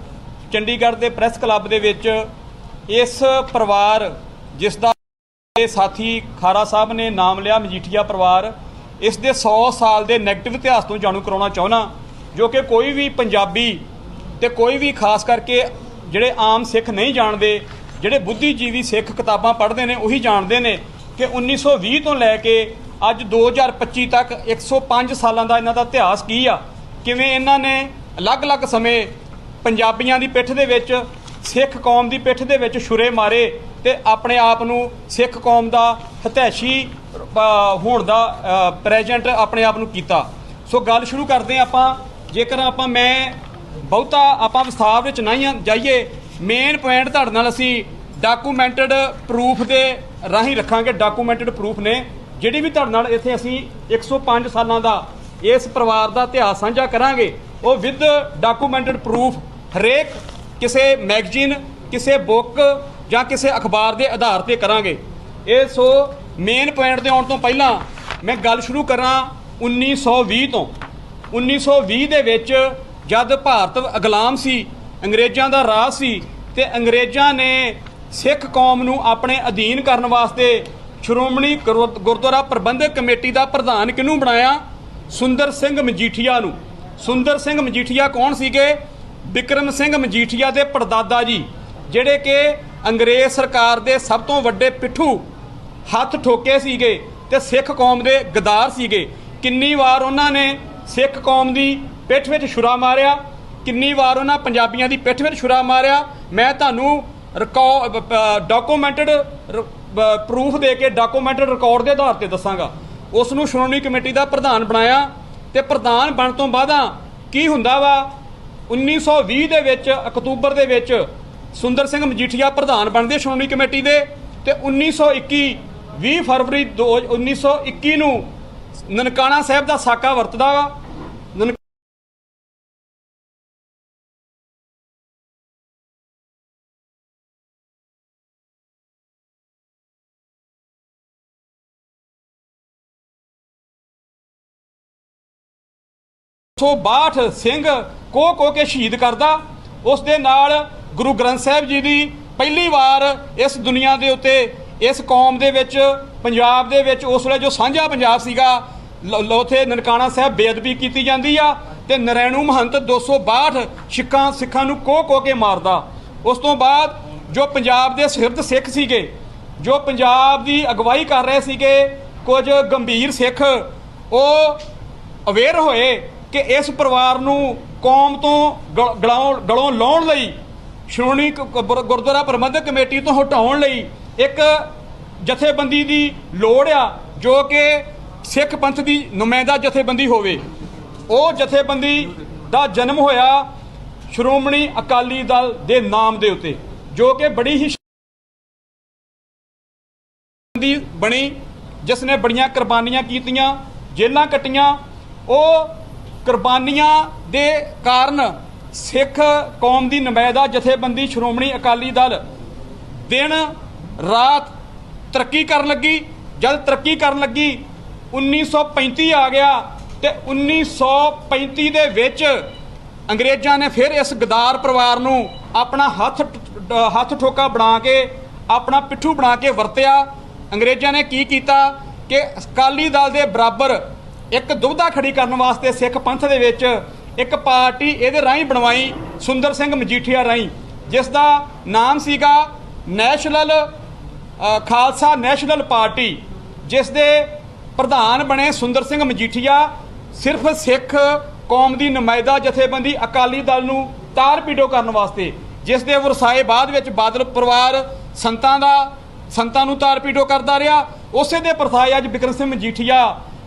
ਚੰਡੀਗੜ੍ਹ ਦੇ ਪ੍ਰੈਸ ਕਲੱਬ ਦੇ ਵਿੱਚ ਇਸ ਪਰਿਵਾਰ, ਜਿਸ ਦਾ ਸਾਥੀ ਖਾਰਾ ਸਾਹਿਬ ਨੇ ਨਾਮ ਲਿਆ, ਮਜੀਠੀਆ ਪਰਿਵਾਰ, ਇਸ ਦੇ 100 ਸਾਲ ਦੇ ਨੈਗੇਟਿਵ ਇਤਿਹਾਸ ਤੋਂ ਜਾਣੂ ਕਰਾਉਣਾ ਚਾਹੁੰਦਾ, ਜੋ ਕਿ ਕੋਈ ਵੀ ਪੰਜਾਬੀ ਤੇ ਕੋਈ ਵੀ ਖਾਸ ਕਰਕੇ ਜਿਹੜੇ ਆਮ ਸਿੱਖ ਨਹੀਂ ਜਾਣਦੇ, ਜਿਹੜੇ ਬੁੱਧੀਜੀਵੀ ਸਿੱਖ ਕਿਤਾਬਾਂ ਪੜ੍ਹਦੇ ਨੇ, ਉਹੀ ਜਾਣਦੇ ਨੇ ਕਿ 1920 ਤੋਂ ਲੈ ਕੇ ਅੱਜ 2025 ਤੱਕ 105 ਸਾਲਾਂ ਦਾ ਇਹਨਾਂ ਦਾ ਇਤਿਹਾਸ ਕੀ ਆ? ਕਿਵੇਂ ਇਹਨਾਂ ਨੇ ਅਲੱਗ-ਅਲੱਗ ਸਮੇਂ ਪੰਜਾਬੀਆਂ ਦੀ ਪਿੱਠ ਦੇ ਵਿੱਚ, ਸਿੱਖ ਕੌਮ ਦੀ ਪਿੱਠ ਦੇ ਵਿੱਚ ਛੁਰੇ ਮਾਰੇ ਤੇ ਆਪਣੇ ਆਪ ਨੂੰ ਸਿੱਖ ਕੌਮ ਦਾ ਹਤੈਸ਼ੀ ਹੋਣ ਦਾ ਪ੍ਰੈਜ਼ੈਂਟ ਆਪਣੇ ਆਪ ਨੂੰ ਕੀਤਾ। ਸੋ ਗੱਲ ਸ਼ੁਰੂ ਕਰਦੇ ਹਾਂ ਆਪਾਂ। ਜੇਕਰ ਆਪਾਂ ਮੈਂ ਬਹੁਤਾ ਆਪਾਂ ਵਿਸਥਾਰ ਵਿੱਚ ਨਹੀਂ ਜਾਈਏ। ਮੇਨ ਪੁਆਇੰਟ ਤੁਹਾਡੇ ਨਾਲ ਅਸੀਂ ਡਾਕੂਮੈਂਟਡ ਪ੍ਰੂਫ ਦੇ ਰਾਹੀਂ ਰੱਖਾਂਗੇ ਡਾਕੂਮੈਂਟਡ ਪ੍ਰੂਫ ਨੇ, ਜਿਹੜੀ ਵੀ ਤੁਹਾਡੇ ਨਾਲ ਇੱਥੇ ਅਸੀਂ 105 ਸਾਲਾਂ ਦਾ ਇਸ ਪਰਿਵਾਰ ਦਾ ਇਤਿਹਾਸ ਸਾਂਝਾ ਕਰਾਂਗੇ। ਉਹ ਵਿਦ ਡਾਕੂਮੈਂਟਡ ਪ੍ਰੂਫ ਹਰੇਕ ਕਿਸੇ ਮੈਗਜ਼ੀਨ ਕਿਸੇ ਬੁੱਕ ਜਾਂ ਕਿਸੇ ਅਖਬਾਰ ਦੇ ਆਧਾਰ ਤੇ ਕਰਾਂਗੇ। ਇਹ ਸੋ ਮੇਨ ਪੁਆਇੰਟ ਤੇ ਆਉਣ ਤੋਂ ਪਹਿਲਾਂ ਮੈਂ ਗੱਲ ਸ਼ੁਰੂ ਕਰਾਂ 1920 ਤੋਂ। 1920 ਦੇ ਵਿੱਚ ਜਦ ਭਾਰਤ ਅਗਲਾਮ ਸੀ, ਅੰਗਰੇਜ਼ਾਂ ਦਾ ਰਾਜ ਸੀ ਤੇ ਅੰਗਰੇਜ਼ਾਂ ਨੇ ਸਿੱਖ ਕੌਮ ਨੂੰ ਆਪਣੇ ਅਧੀਨ ਕਰਨ ਵਾਸਤੇ ਸ਼੍ਰੋਮਣੀ ਗੁਰ- ਗੁਰਦੁਆਰਾ ਪ੍ਰਬੰਧਕ ਕਮੇਟੀ ਦਾ ਪ੍ਰਧਾਨ ਕਿਹਨੂੰ ਬਣਾਇਆ? ਸੁੰਦਰ ਸਿੰਘ ਮਜੀਠੀਆ ਨੂੰ। ਸੁੰਦਰ ਸਿੰਘ ਮਜੀਠੀਆ ਕੌਣ ਸੀਗੇ? ਵਿਕਰਮ ਸਿੰਘ ਮਜੀਠੀਆ ਦੇ ਪੜਦਾਦਾ ਜੀ, ਜਿਹੜੇ ਕਿ ਅੰਗਰੇਜ਼ ਸਰਕਾਰ ਦੇ ਸਭ ਤੋਂ ਵੱਡੇ ਪਿੱਠੂ ਹੱਥ ਠੋਕੇ ਸੀਗੇ ਤੇ ਸਿੱਖ ਕੌਮ ਦੇ ਗਦਾਰ ਸੀਗੇ। ਕਿੰਨੀ ਵਾਰ ਉਹਨਾਂ ਨੇ ਸਿੱਖ ਕੌਮ ਦੀ ਪਿੱਠ ਵਿੱਚ ਛੁਰਾ ਮਾਰਿਆ, ਕਿੰਨੀ ਵਾਰ ਉਹਨਾਂ ਪੰਜਾਬੀਆਂ ਦੀ ਪਿੱਠ ਵਿੱਚ ਛੁਰਾ ਮਾਰਿਆ, ਮੈਂ ਤੁਹਾਨੂੰ ਡਾਕੂਮੈਂਟਡ ਪ੍ਰੂਫ ਦੇ ਕੇ ਡਾਕੂਮੈਂਟਡ ਰਿਕਾਰਡ ਦੇ ਆਧਾਰ ਤੇ ਦੱਸਾਂਗਾ। ਉਸ ਨੂੰ ਸ਼੍ਰੋਮਣੀ ਕਮੇਟੀ ਦਾ ਪ੍ਰਧਾਨ ਬਣਾਇਆ ਤੇ ਪ੍ਰਧਾਨ ਬਣ ਤੋਂ ਬਾਅਦਾਂ ਕੀ ਹੁੰਦਾ ਵਾ? 1920 ਦੇ ਵਿੱਚ, ਅਕਤੂਬਰ ਦੇ ਵਿੱਚ ਸੁੰਦਰ ਸਿੰਘ ਮਜੀਠੀਆ ਪ੍ਰਧਾਨ ਬਣਦੇ ਸ਼੍ਰੋਮਣੀ ਕਮੇਟੀ ਦੇ ਤੇ 1921 20 ਫਰਵਰੀ ਦੋ- 1921 ਨੂੰ ਨਨਕਾਣਾ ਸਾਹਿਬ ਦਾ ਸਾਕਾ ਵਰਤਦਾ ਵਾ। 162 ਸਿੰਘ ਕੋ ਕੋ ਕੇ ਸ਼ਹੀਦ ਕਰਦਾ। ਉਸ ਦੇ ਨਾਲ ਗੁਰੂ ਗ੍ਰੰਥ ਸਾਹਿਬ ਜੀ ਦੀ ਪਹਿਲੀ ਵਾਰ ਇਸ ਦੁਨੀਆ ਦੇ ਉੱਤੇ, ਇਸ ਕੌਮ ਦੇ ਵਿੱਚ, ਪੰਜਾਬ ਦੇ ਵਿੱਚ ਉਸ ਵੇਲੇ ਜੋ ਸਾਂਝਾ ਪੰਜਾਬ ਸੀਗਾ ਲੋਥੇ ਨਨਕਾਣਾ ਸਾਹਿਬ ਬੇਅਦਬੀ ਕੀਤੀ ਜਾਂਦੀ ਆ ਤੇ ਨਰੈਣੂ ਮਹੰਤ 262 ਸਿੱਖਾਂ ਸਿੱਖਾਂ ਨੂੰ ਕੋ ਕੋ ਕੇ ਮਾਰਦਾ। ਉਸ ਤੋਂ ਬਾਅਦ ਜੋ ਪੰਜਾਬ ਦੇ ਸਿਰਦ ਸਿੱਖ ਸੀਗੇ, ਜੋ ਪੰਜਾਬ ਦੀ ਅਗਵਾਈ ਕਰ ਰਹੇ ਸੀਗੇ, ਕੁਝ ਗੰਭੀਰ ਸਿੱਖ, ਉਹ ਅਵੇਅਰ ਹੋਏ ਕਿ ਇਸ ਪਰਿਵਾਰ ਨੂੰ ਕੌਮ ਤੋਂ ਗ- ਗਲਾਉਣ, ਗਲੋਂ ਲਾਉਣ ਲਈ ਸ਼੍ਰੋਮਣੀ ਕ- ਗੁਰਦੁਆਰਾ ਪ੍ਰਬੰਧਕ ਕਮੇਟੀ ਤੋਂ ਹਟਾਉਣ ਲਈ ਇੱਕ ਜਥੇਬੰਦੀ ਦੀ ਲੋੜ ਆ, ਜੋ ਕਿ ਸਿੱਖ ਪੰਥ ਦੀ ਨੁਮਾਇੰਦਾ ਜਥੇਬੰਦੀ ਹੋਵੇ। ਉਹ ਜਥੇਬੰਦੀ ਦਾ ਜਨਮ ਹੋਇਆ ਸ਼੍ਰੋਮਣੀ ਅਕਾਲੀ ਦਲ ਦੇ ਨਾਮ ਦੇ ਉੱਤੇ, ਜੋ ਕਿ ਬੜੀ ਹੀ ਦੀ ਬਣੀ, ਜਿਸ ਨੇ ਬੜੀਆਂ ਕੁਰਬਾਨੀਆਂ ਕੀਤੀਆਂ, ਜੇਲਾਂ ਕੱਟੀਆਂ। ਉਹ ਕੁਰਬਾਨੀਆਂ ਦੇ ਕਾਰਨ ਸਿੱਖ ਕੌਮ ਦੀ ਨੁਮਾਇੰਦਾ ਜਥੇਬੰਦੀ ਸ਼੍ਰੋਮਣੀ ਅਕਾਲੀ ਦਲ ਦਿਨ ਰਾਤ ਤਰੱਕੀ ਕਰਨ ਲੱਗੀ। ਜਦ ਤਰੱਕੀ ਕਰਨ ਲੱਗੀ 1935 ਆ ਗਿਆ ਤੇ 1935 ਦੇ ਵਿੱਚ ਅੰਗਰੇਜ਼ਾਂ ਨੇ ਫਿਰ ਇਸ ਗਦਾਰ ਪਰਿਵਾਰ ਨੂੰ ਆਪਣਾ ਹੱਥ ਹੱਥ ਠੋਕਾ ਬਣਾ ਕੇ, ਆਪਣਾ ਪਿੱਠੂ ਬਣਾ ਕੇ ਵਰਤਿਆ। ਅੰਗਰੇਜ਼ਾਂ ਨੇ ਕੀ ਕੀਤਾ ਕਿ ਅਕਾਲੀ ਦਲ ਦੇ ਬਰਾਬਰ ਇੱਕ ਦੁਬਧਾ ਖੜੀ ਕਰਨ ਵਾਸਤੇ ਸਿੱਖ ਪੰਥ ਦੇ ਵਿੱਚ ਇੱਕ ਪਾਰਟੀ ਇਹਦੇ ਰਾਹੀਂ ਬਣਵਾਈ ਸੁੰਦਰ ਸਿੰਘ ਮਜੀਠੀਆ ਰਾਹੀਂ, ਜਿਸ ਦਾ ਨਾਮ ਸੀਗਾ ਨੈਸ਼ਨਲ ਖਾਲਸਾ ਨੈਸ਼ਨਲ ਪਾਰਟੀ, ਜਿਸ ਦੇ ਪ੍ਰਧਾਨ ਬਣੇ ਸੁੰਦਰ ਸਿੰਘ ਮਜੀਠੀਆ, ਸਿਰਫ ਸਿੱਖ ਕੌਮ ਦੀ ਨੁਮਾਇੰਦਾ ਜਥੇਬੰਦੀ ਅਕਾਲੀ ਦਲ ਨੂੰ ਤਾਰ ਪੀਡੋ ਕਰਨ ਵਾਸਤੇ, ਜਿਸ ਦੇ ਵਰਸਾਏ ਬਾਅਦ ਵਿੱਚ ਬਾਦਲ ਪਰਿਵਾਰ ਸੰਤਾਂ ਦਾ, ਸੰਤਾਂ ਨੂੰ ਤਾਰ ਪੀੜੋ ਕਰਦਾ ਰਿਹਾ। ਉਸੇ ਦੇ ਪਰਥਾਏ ਅੱਜ ਬਿਕਰਮ ਸਿੰਘ ਮਜੀਠੀਆ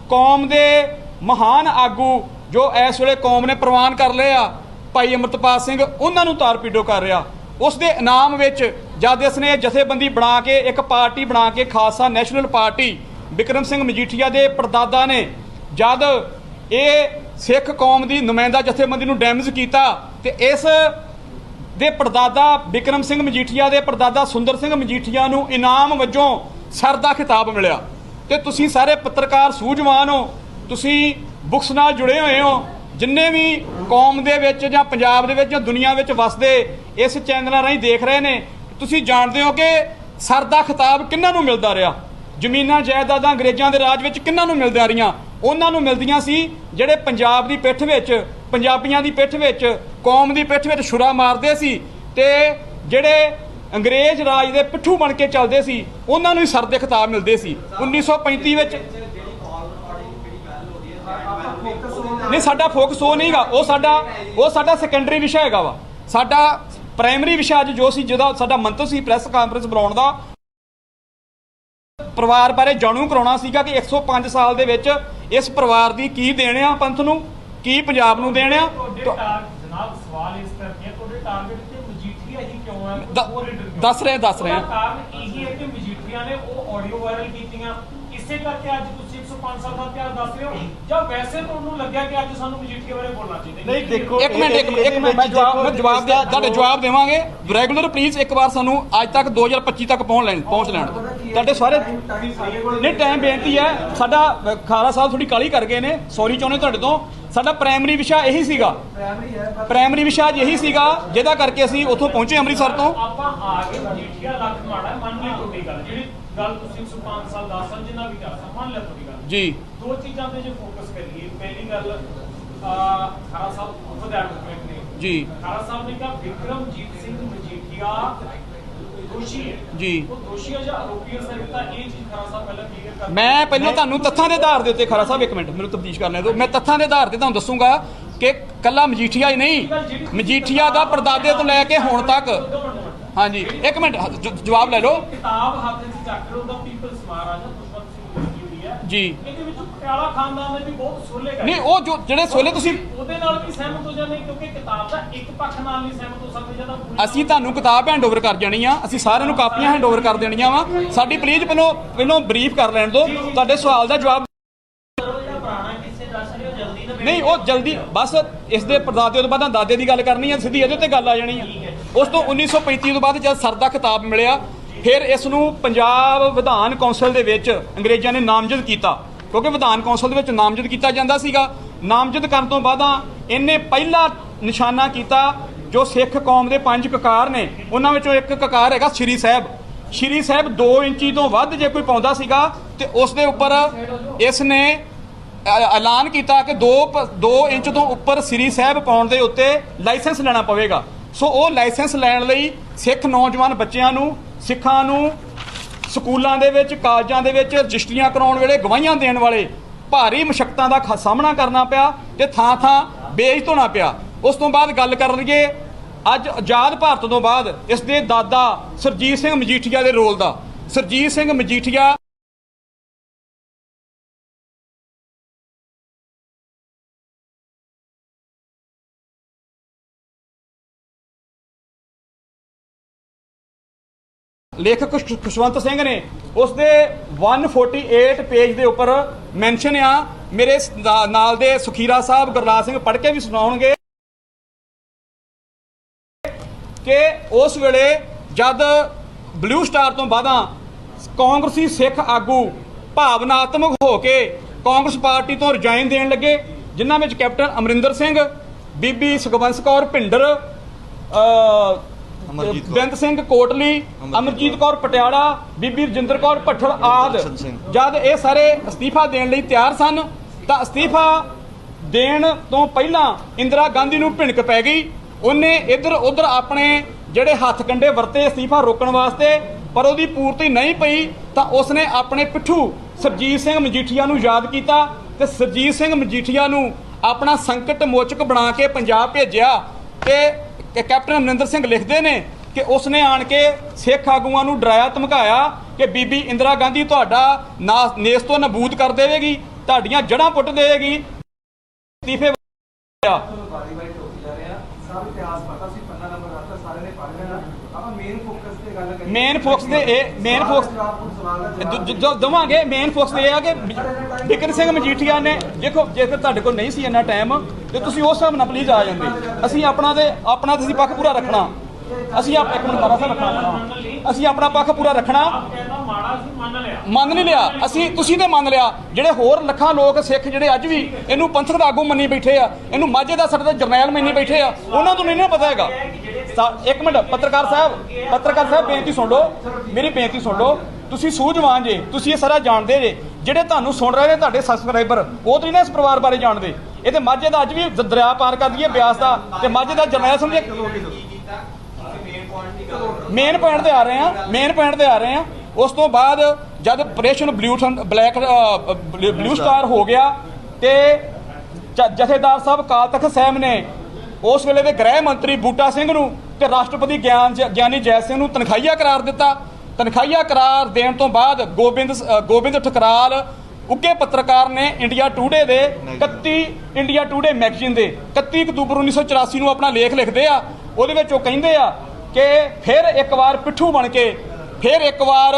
ਕੌਮ ਦੇ ਮਹਾਨ ਆਗੂ ਜੋ ਇਸ ਵੇਲੇ ਕੌਮ ਨੇ ਪ੍ਰਵਾਨ ਕਰ ਲਏ ਆ, ਭਾਈ ਅਮਰਤਪਾਲ ਸਿੰਘ, ਉਹਨਾਂ ਨੂੰ ਤਾਰ ਪੀੜੋ ਕਰ ਰਿਹਾ। ਉਸ ਦੇ ਇਨਾਮ ਵਿੱਚ ਜਦ ਇਸ ਨੇ ਜਥੇਬੰਦੀ ਬਣਾ ਕੇ, ਇੱਕ ਪਾਰਟੀ ਬਣਾ ਕੇ, ਖਾਲਸਾ ਨੈਸ਼ਨਲ ਪਾਰਟੀ, ਬਿਕਰਮ ਸਿੰਘ ਮਜੀਠੀਆ ਦੇ ਪਰਦਾਦਾ ਨੇ, ਜਦ ਇਹ ਸਿੱਖ ਕੌਮ ਦੀ ਨੁਮਾਇੰਦਾ ਜਥੇਬੰਦੀ ਨੂੰ ਡੈਮੇਜ ਕੀਤਾ ਤੇ ਇਸ ਦੇ ਪਰਦਾਦਾ ਬਿਕਰਮ ਸਿੰਘ ਮਜੀਠੀਆ ਦੇ ਪਰਦਾਦਾ ਸੁੰਦਰ ਸਿੰਘ ਮਜੀਠੀਆ ਨੂੰ ਇਨਾਮ ਵਜੋਂ ਸਰ ਦਾ ਖਿਤਾਬ ਮਿਲਿਆ। ਤੇ ਤੁਸੀਂ ਸਾਰੇ ਪੱਤਰਕਾਰ ਸੂਝਵਾਨ ਹੋ, ਤੁਸੀਂ ਬੁੱਕਸ ਨਾਲ ਜੁੜੇ ਹੋਏ ਹੋ, ਜਿੰਨੇ ਵੀ ਕੌਮ ਦੇ ਵਿੱਚ ਜਾਂ ਪੰਜਾਬ ਦੇ ਵਿੱਚ ਜਾਂ ਦੁਨੀਆ ਵਿੱਚ ਵਸਦੇ ਇਸ ਚੈਨਲਾਂ ਰਾਹੀਂ ਦੇਖ ਰਹੇ ਨੇ, ਤੁਸੀਂ ਜਾਣਦੇ ਹੋ ਕਿ ਸਰ ਦਾ ਖਿਤਾਬ ਕਿਹਨਾਂ ਨੂੰ ਮਿਲਦਾ ਰਿਹਾ? ਜ਼ਮੀਨਾਂ, ਜਾਇਦਾਦਾਂ ਅੰਗਰੇਜ਼ਾਂ ਦੇ ਰਾਜ ਵਿੱਚ ਕਿਹਨਾਂ ਨੂੰ ਮਿਲਦੀਆਂ ਰਹੀਆਂ? ਉਹਨਾਂ ਨੂੰ ਮਿਲਦੀਆਂ ਸੀ ਜਿਹੜੇ ਪੰਜਾਬ ਦੀ ਪਿੱਠ ਵਿੱਚ, ਪੰਜਾਬੀਆਂ ਦੀ ਪਿੱਠ ਵਿੱਚ, ਕੌਮ ਦੀ ਪਿੱਠ ਵਿੱਚ ਛੁਰਾ ਮਾਰਦੇ ਸੀ ਤੇ ਜਿਹੜੇ ਅੰਗਰੇਜ਼ ਰਾਜ ਦੇ ਪਿੱਠੂ ਬਣ ਕੇ ਚੱਲਦੇ ਸੀ ਉਹਨਾਂ ਨੂੰ ਹੀ ਸਰ ਦੇ ਖਿਤਾਬ ਮਿਲਦੇ ਸੀ। 1935 ਵਿੱਚ ਨਹੀਂ ਸਾਡਾ ਫੋਕਸ ਉਹ ਨਹੀਂਗਾ ਉਹ ਸਾਡਾ ਉਹ ਸਾਡਾ ਸੈਕੰਡਰੀ ਵਿਸ਼ਾ ਹੈਗਾ ਵਾ। ਸਾਡਾ ਪ੍ਰਾਇਮਰੀ ਵਿਸ਼ਾ ਅੱਜ ਜੋ ਸੀ ਜਿਹਦਾ ਸਾਡਾ ਮੰਤਵ ਸੀ ਪ੍ਰੈਸ ਕਾਨਫਰੰਸ ਬੁਲਾਉਣ ਦਾ। ਪਰਿਵਾਰ ਬਾਰੇ ਜਾਣੂ ਕਰਾਉਣਾ ਸੀਗਾ ਕਿ 105 ਸਾਲ ਦੇ ਵਿੱਚ ਇਸ ਪਰਿਵਾਰ ਦੀ ਕੀ ਦੇਣ ਆ ਪੰਥ ਨੂੰ ਕੀ ਪੰਜਾਬ ਨੂੰ ਦੇਣ ਆ? ਜਨਾਬ ਸਵਾਲ ਇਸ ਕਰਕੇ ਹੈ, ਤੁਹਾਡੇ ਟਾਰਗੇਟ ਦੱਸ ਰਹੇ- ਦੱਸ ਰਹੇ ਕਾਰਨ ਇਹੀ ਹੈ ਕਿ ਮਜੀਠੀਆ ਨੇ ਉਹ ਆਡੀਓ ਵਾਇਰਲ ਕੀਤੀਆਂ। ਇਸੇ ਕਰਕੇ ਅੱਜ ਤੁਸੀਂ 105 ਸਾਲ ਦਾ ਇਤਿਹਾਸ ਦੱਸ ਰਹੇ ਹੋ। ਜਾਂ ਵੈਸੇ ਤੁਹਾਨੂੰ ਲੱਗਿਆ ਕਿ ਅੱਜ ਸਾਨੂੰ ਮਜੀਠੀਆ ਬਾਰੇ ਬੋਲਣਾ ਚਾਹੀਦਾ। ਨਹੀਂ ਦੇਖੋ ਇੱਕ ਮਿੰਟ ਇੱਕ ਮਿੰਟ ਇੱਕ ਮਿੰਟ ਮੈਂ ਜਵਾਬ ਮੈਂ ਜਵਾਬ ਦੇ ਤੁਹਾਡੇ ਜਵਾਬ ਦੇਵਾਂਗੇ। ਰੈਗੂਲਰ ਪਲੀਜ਼ ਇੱਕ ਵਾਰ ਸਾਨੂੰ ਅੱਜ ਤੱਕ 2025 ਤੱਕ ਪਹੁੰਚ ਲੈਣ ਪਹੁੰਚ ਲੈਣ ਦਿਓ। ਤੁਹਾਡੇ ਸਾਰੇ ਨਹੀਂ ਟਾਈਮ ਬੇਨਤੀ ਹੈ ਸਾਡਾ ਖਾਰਾ ਸਾਹਿਬ ਥੋੜੀ ਕਾਲੀ ਕਰ ਗਏ ਨੇ ਸੌਰੀ ਚਾਹੁੰਦੇ ਤੁਹਾਡੇ ਤੋਂ ਸਾਡਾ ਪ੍ਰਾਇਮਰੀ ਵਿਸ਼ਾ ਇਹੀ ਸੀਗਾ। ਪ੍ਰਾਇਮਰੀ ਵਿਸ਼ਾ ਇਹੀ ਸੀਗਾ ਜਿਹਦਾ ਕਰਕੇ ਅਸੀਂ ਉੱਥੋਂ ਪਹੁੰਚੇ ਅੰਮ੍ਰਿਤਸਰ ਤੋਂ। ਆਪਾਂ ਆ ਕੇ ਮਜੀਠੀਆ ਲੱਖ ਮਾੜਾ ਹੈ, ਮੰਨ ਲਈ ਤੁਹਾਡੀ ਗੱਲ ਜਿਹੜੀ ਗੱਲ ਤੁਸੀਂ 105 ਸਾਲ ਦਾ ਸਮਝਣਾ ਵੀ ਕਰ ਸਕ ਮੰਨ ਲਿਆ ਤੁਹਾਡੀ ਗੱਲ। ਜੀ। ਦੋ ਚੀਜ਼ਾਂ ਤੇ ਜੇ ਫੋਕਸ ਕਰੀਏ ਪਹਿਲੀ ਗੱਲ ਆ ਖਾਰਾ ਸਾਹਿਬ ਵਿਧਾਇਕ ਨੇ। ਜੀ। ਖਾਰਾ ਸਾਹਿਬ ਨੇ ਕਿਹਾ ਵਿਕਰਮਜੀਤ ਸਿੰਘ ਮਜੀਠੀਆ ਦੋਸ਼ੀ ਹੈ। ਜੀ। ਉਹ ਦੋਸ਼ੀ ਹੈ ਜਾਂ ਆਰੋਪੀ ਹੈ ਸਰ ਤਾਂ ਇਹ ਚੀਜ਼ ਖਾਰਾ ਸਾਹਿਬ ਪਹਿਲਾਂ ਕਲੀਅਰ ਕਰ ਮੈਂ ਪਹਿਲਾਂ ਤੁਹਾਨੂੰ ਤੱਥਾਂ ਦੇ ਆਧਾਰ ਦੇ ਉੱਤੇ ਖਰਾ ਸਾਹਿਬ ਇੱਕ ਮਿੰਟ ਮੈਨੂੰ ਤਬਦੀਸ਼ ਕਰਨੇ ਦਿਓ ਮੈਂ ਤੱਥਾਂ ਦੇ ਆਧਾਰ ਤੇ ਤੁਹਾਨੂੰ ਦੱਸੂਗਾ ਕਿ ਕੱਲਾ ਮਜੀਠੀਆ ਹੀ ਨਹੀਂ ਮਜੀਠੀਆ ਦਾ ਪਰਦਾਦੇ ਤੋਂ ਲੈ ਕੇ ਹੁਣ ਤੱਕ। ਹਾਂਜੀ ਇੱਕ ਮਿੰਟ ਜਵਾਬ ਲੈ ਲਓ। ਕਿਤਾਬ ਹੱਥ ਵਿੱਚ ਚੱਕ ਲਓ ਦਾ ਪੀਪਲਸ ਮਹਾਰਾਜਾ ਪੁਸ਼ਪਤ ਸਿੰਘ ਲਿਖੀ ਹੋਈ ਹੈ ਜੀ। ਇਹਦੇ ਵਿੱਚ ਪਟਿਆਲਾ ਖਾਨਦਾਨ ਨੇ ਵੀ ਬਹੁਤ ਸੋਲੇ ਕਰੇ ਨਹੀਂ ਉਹ ਜੋ ਜਿਹੜੇ ਸੋਲੇ ਤੁਸੀਂ ਉਹਦੇ ਨਾਲ ਵੀ ਸਹਿਮਤ ਹੋ ਜਾਂਦੇ ਕਿਉਂਕਿ ਕਿਤਾਬ ਦਾ ਇੱਕ ਪੱਖ ਨਾਲ ਨਹੀਂ ਸਹਿਮਤ ਹੋ ਸਕਦੇ ਜਦੋਂ ਅਸੀਂ ਤੁਹਾਨੂੰ ਕਿਤਾਬ ਹੈਂਡਓਵਰ ਕਰ ਜਾਣੀ ਆ। ਅਸੀਂ ਸਾਰਿਆਂ ਨੂੰ ਕਾਪੀਆਂ ਹੈਂਡਓਵਰ ਕਰ ਦੇਣੀਆਂ ਵਾ। ਸਾਡੀ ਪਲੀਜ਼ ਪਹਿਲਾਂ ਪਹਿਲਾਂ ਬਰੀਫ ਕਰ ਲੈਣ ਦਿਓ। ਤੁਹਾਡੇ ਸਵਾਲ ਦਾ ਜਵਾਬ ਨਹੀਂ ਉਹ ਜਲਦੀ ਬਸ ਇਸ ਦੇ ਪਰਦਾਦੇ ਤੋਂ ਬਾਅਦ ਦਾਦੇ ਦੀ ਗੱਲ ਕਰਨੀ ਆ। ਸਿੱਧੀ ਇਹਦੇ ਉੱਤੇ ਗੱਲ ਆ ਜਾਣੀ ਆ। ਉਸ ਤੋਂ 1935 ਤੋਂ ਬਾਅਦ ਜਦ ਸਰ ਦਾ ਖਿਤਾਬ ਮਿਲਿਆ ਫਿਰ ਇਸ ਨੂੰ ਪੰਜਾਬ ਵਿਧਾਨ ਕੌਂਸਲ ਦੇ ਵਿੱਚ ਅੰਗਰੇਜ਼ਾਂ ਨੇ ਨਾਮਜ਼ਦ ਕੀਤਾ। ਕਿਉਂਕਿ ਵਿਧਾਨ ਕੌਂਸਲ ਦੇ ਵਿੱਚ ਨਾਮਜ਼ਦ ਕੀਤਾ ਜਾਂਦਾ ਸੀਗਾ। ਨਾਮਜ਼ਦ ਕਰਨ ਤੋਂ ਬਾਅਦਾਂ ਇਹਨੇ ਪਹਿਲਾ ਨਿਸ਼ਾਨਾ ਕੀਤਾ ਜੋ ਸਿੱਖ ਕੌਮ ਦੇ ਪੰਜ ਕਕਾਰ ਨੇ। ਉਹਨਾਂ ਵਿੱਚੋਂ ਇੱਕ ਕਕਾਰ ਹੈਗਾ ਸ੍ਰੀ ਸਾਹਿਬ। ਸ਼੍ਰੀ ਸਾਹਿਬ 2 ਇੰਚੀ ਤੋਂ ਵੱਧ ਜੇ ਕੋਈ ਪਾਉਂਦਾ ਸੀਗਾ ਤੇ ਉਸ ਦੇ ਉੱਪਰ ਇਸ ਨੇ ਐਲਾਨ ਕੀਤਾ ਕਿ 2 2 ਇੰਚ ਤੋਂ ਉੱਪਰ ਸ੍ਰੀ ਸਾਹਿਬ ਪਾਉਣ ਦੇ ਉੱਤੇ ਲਾਇਸੈਂਸ ਲੈਣਾ ਪਵੇਗਾ। ਸੋ ਉਹ ਲਾਇਸੈਂਸ ਲੈਣ ਲਈ ਸਿੱਖ ਨੌਜਵਾਨ ਬੱਚਿਆਂ ਨੂੰ, ਸਿੱਖਾਂ ਨੂੰ, ਸਕੂਲਾਂ ਦੇ ਵਿੱਚ, ਕਾਲਜਾਂ ਦੇ ਵਿੱਚ ਰਜਿਸਟਰੀਆਂ ਕਰਾਉਣ ਵੇਲੇ ਗਵਾਹੀਆਂ ਦੇਣ ਵਾਲੇ ਭਾਰੀ ਮੁਸ਼ਕਲਾਂ ਦਾ ਖ- ਸਾਹਮਣਾ ਕਰਨਾ ਪਿਆ ਤੇ ਥਾਂ ਥਾਂ ਬੇਇੱਜ਼ਤ ਹੋਣਾ ਪਿਆ। ਉਸ ਤੋਂ ਬਾਅਦ ਗੱਲ ਕਰ ਲਈਏ ਅੱਜ ਆਜ਼ਾਦ ਭਾਰਤ ਤੋਂ ਬਾਅਦ ਇਸ ਦੇ ਦਾਦਾ ਸਰਜੀਤ ਸਿੰਘ ਮਜੀਠੀਆ ਦੇ ਰੋਲ ਦਾ। ਸਰਜੀਤ ਸਿੰਘ ਮਜੀਠੀਆ ਲੇਖਕ ਖੁਸ਼- ਖੁਸ਼ਵੰਤ ਸਿੰਘ ਨੇ ਉਸ ਦੇ 148 ਪੇਜ ਦੇ ਉੱਪਰ ਮੈਂਸ਼ਨ ਆ, ਮੇਰੇ ਨਾਲ ਦੇ ਸੁਖੀਰਾ ਸਾਹਿਬ ਗੁਰਲਾਲ ਸਿੰਘ ਪੜ੍ਹ ਕੇ ਵੀ ਸੁਣਾਉਣਗੇ ਕਿ ਉਸ ਵੇਲੇ ਜਦ ਬਲੂ ਸਟਾਰ ਤੋਂ ਬਾਅਦਾਂ ਕਾਂਗਰਸੀ ਸਿੱਖ ਆਗੂ ਭਾਵਨਾਤਮਕ ਹੋ ਕੇ ਕਾਂਗਰਸ ਪਾਰਟੀ ਤੋਂ ਰਿਜ਼ਾਈਨ ਦੇਣ ਲੱਗੇ, ਜਿਨ੍ਹਾਂ ਵਿੱਚ ਕੈਪਟਨ ਅਮਰਿੰਦਰ ਸਿੰਘ, ਬੀਬੀ ਸੁਖਵੰਸ ਕੌਰ ਭਿੰਡਰ ਬੇਅੰਤ ਸਿੰਘ ਕੋਟਲੀ ਅਮਰਜੀਤ ਕੌਰ। ਪਟਿਆਲਾ ਬੀਬੀ ਰਜਿੰਦਰ ਕੌਰ ਭੱਠਲ ਆਦ। ਜਦ ਇਹ ਸਾਰੇ ਅਸਤੀਫਾ ਦੇਣ ਲਈ ਤਿਆਰ ਸਨ ਤਾਂ ਅਸਤੀਫਾ ਦੇਣ ਤੋਂ ਪਹਿਲਾਂ ਇੰਦਰਾ ਗਾਂਧੀ ਨੂੰ ਭਿਣਕ ਪੈ ਗਈ। ਉਹਨੇ ਇੱਧਰ ਉੱਧਰ ਆਪਣੇ ਜਿਹੜੇ ਹੱਥ ਕੰਡੇ ਵਰਤੇ ਅਸਤੀਫਾ ਰੋਕਣ ਵਾਸਤੇ ਪਰ ਉਹਦੀ ਪੂਰਤੀ ਨਹੀਂ ਪਈ ਤਾਂ ਉਸਨੇ ਆਪਣੇ ਪਿੱਠੂ ਸਰਜੀਤ ਸਿੰਘ ਮਜੀਠੀਆ ਨੂੰ ਯਾਦ ਕੀਤਾ ਤੇ ਸਰਜੀਤ ਸਿੰਘ ਮਜੀਠੀਆ ਨੂੰ ਆਪਣਾ ਸੰਕਟ ਮੋਚਕ ਬਣਾ ਕੇ ਪੰਜਾਬ ਭੇਜਿਆ ਤੇ ਕਿ ਕੈਪਟਨ ਅਮਰਿੰਦਰ ਸਿੰਘ ਲਿਖਦੇ ਨੇ ਕਿ ਉਸਨੇ ਆਣ ਕੇ ਸਿੱਖ ਆਗੂਆਂ ਨੂੰ ਡਰਾਇਆ, ਧਮਕਾਇਆ ਕਿ ਬੀਬੀ ਇੰਦਰਾ ਗਾਂਧੀ ਤੁਹਾਡਾ ਨਾ- ਨੇਸ ਤੋਂ ਨਬੂਦ ਕਰ ਦੇਵੇਗੀ, ਤੁਹਾਡੀਆਂ ਜੜ੍ਹਾਂ ਪੁੱਟ ਦੇਵੇਗੀ। ਅਸਤੀਫੇ ਆ ਵਾਰੀ ਵਾਰੀ ਟੋਕੀ ਜਾ ਰਹੇ ਆ ਸਭ ਇਤਿਹਾਸ ਪਤਾ ਸੀ ਪੰਨਾ ਨੰਬਰ ਆਤਾ ਸਾਰੇ ਨੇ ਪੜ੍ਹ ਲੈਣਾ ਆਪਾਂ ਮੇਨ ਫੋਕਸ ਤੇ ਗੱਲ ਕਰੀਏ ਮੇਨ ਫੋਕਸ 'ਤੇ ਇਹ ਮੇਨ ਫੋਕਸ ਸਵਾਲ ਦਵਾਂਗੇ ਮੇਨ ਫੋਕਸ ਇਹ ਆ ਕਿ ਬਿਕਰ ਸਿੰਘ ਮਜੀਠੀਆ ਨੇ ਦੇਖੋ ਜੇਕਰ ਤੁਹਾਡੇ ਕੋਲ ਨਹੀਂ ਸੀ ਇੰਨਾ ਟਾਈਮ ਤੇ ਤੁਸੀਂ ਉਸ ਹਿਸਾਬ ਨਾਲ ਪਲੀਜ਼ ਆ ਜਾਂਦੇ। ਅਸੀਂ ਆਪਣਾ ਤੇ ਆਪਣਾ ਤੁਸੀਂ ਪੱਖ ਪੂਰਾ ਰੱਖਣਾ। ਅਸੀਂ ਆਪ ਇੱਕ ਮਿੰਟ ਮਾਰਾ ਰੱਖਣਾ। ਅਸੀਂ ਆਪਣਾ ਪੱਖ ਪੂਰਾ ਰੱਖਣਾ। ਆਪ ਮੰਨ ਨਹੀਂ ਲਿਆ। ਅਸੀਂ ਤੁਸੀਂ ਤੇ ਮੰਨ ਲਿਆ। ਜਿਹੜੇ ਹੋਰ ਲੱਖਾਂ ਲੋਕ ਸਿੱਖ ਜਿਹੜੇ ਅੱਜ ਵੀ ਇਹਨੂੰ ਪੰਥਕ ਦਾ ਆਗੂ ਮੰਨੀ ਬੈਠੇ ਆ, ਇਹਨੂੰ ਮਾਝੇ ਦਾ ਸਾਡੇ ਦਾ ਜਰਨੈਲ ਮੰਨੀ ਬੈਠੇ ਆ, ਉਹਨਾਂ ਤੋਂ ਨਹੀਂ ਨਾ ਪਤਾ ਹੈਗਾ। ਇੱਕ ਮਿੰਟ, ਪੱਤਰਕਾਰ ਸਾਹਿਬ ਪੱਤਰਕਾਰ ਸਾਹਿਬ, ਬੇਨਤੀ ਸੁਣ ਲਓ, ਮੇਰੀ ਬੇਨਤੀ ਸੁਣ ਲਓ, ਤੁਸੀਂ ਸੂਝਵਾਨ ਜੇ, ਤੁਸੀਂ ਇਹ ਸਾਰਾ ਜਾਣਦੇ ਜੇ, ਜਿਹੜੇ ਤੁਹਾਨੂੰ ਸੁਣ ਰਹੇ ਨੇ ਤੁਹਾਡੇ ਸਬਸਕ੍ਰਾਈਬਰ ਉਹ ਤਾਂ ਨਾ ਇਸ ਪਰਿਵਾਰ ਬਾਰੇ ਜਾਣਦੇ। ਇਹ ਤੇ ਮਾਝੇ ਦਾ ਅੱਜ ਵੀ ਦਰਿਆ ਪਾਰ ਕਰ ਦਈਏ ਬਿਆਸ ਦਾ, ਤੇ ਮਾਝੇ ਦਾ ਜਰਨੈਲ ਸਮਝੇ? ਮੇਨ ਪੁਆਇੰਟ ਤੇ ਆ ਰਹੇ ਆ ਮੇਨ ਪੁਆਇੰਟ ਤੇ ਆ ਰਹੇ ਆ ਉਸ ਤੋਂ ਬਾਅਦ ਜਦ operation blue black blue star ਹੋ ਗਿਆ, ਤੇ ਜਥੇਦਾਰ ਸਾਹਿਬ ਕਾਲ ਤਖਤ ਸਾਹਿਬ ਨੇ ਉਸ ਵੇਲੇ ਦੇ ਗ੍ਰਹਿ ਮੰਤਰੀ ਬੂਟਾ ਸਿੰਘ ਨੂੰ ਤੇ ਰਾਸ਼ਟਰਪਤੀ ਗਿਆਨ ਜ- ਗਿਆਨੀ ਜੈ ਸਿੰਘ ਨੂੰ ਤਨਖਾਹੀਆ ਕਰਾਰ ਦਿੱਤਾ। ਤਨਖਾਹੀਆ ਕਰਾਰ ਦੇਣ ਤੋਂ ਬਾਅਦ ਗੋਬਿੰਦ ਸ- ਗੋਬਿੰਦ ਠਕਰਾਲ ਉੱਗੇ ਪੱਤਰਕਾਰ ਨੇ ਇੰਡੀਆ ਟੂਡੇ ਦੇ 31 ਇੰਡੀਆ ਟੂਡੇ ਮੈਗਜ਼ੀਨ ਦੇ 31 ਅਕਤੂਬਰ 1984 ਨੂੰ ਆਪਣਾ ਲੇਖ ਲਿਖਦੇ ਆ। ਉਹਦੇ ਵਿੱਚ ਉਹ ਕਹਿੰਦੇ ਆ ਕਿ ਫਿਰ ਇੱਕ ਵਾਰ ਪਿੱਠੂ ਬਣ ਕੇ, ਫਿਰ ਇੱਕ ਵਾਰ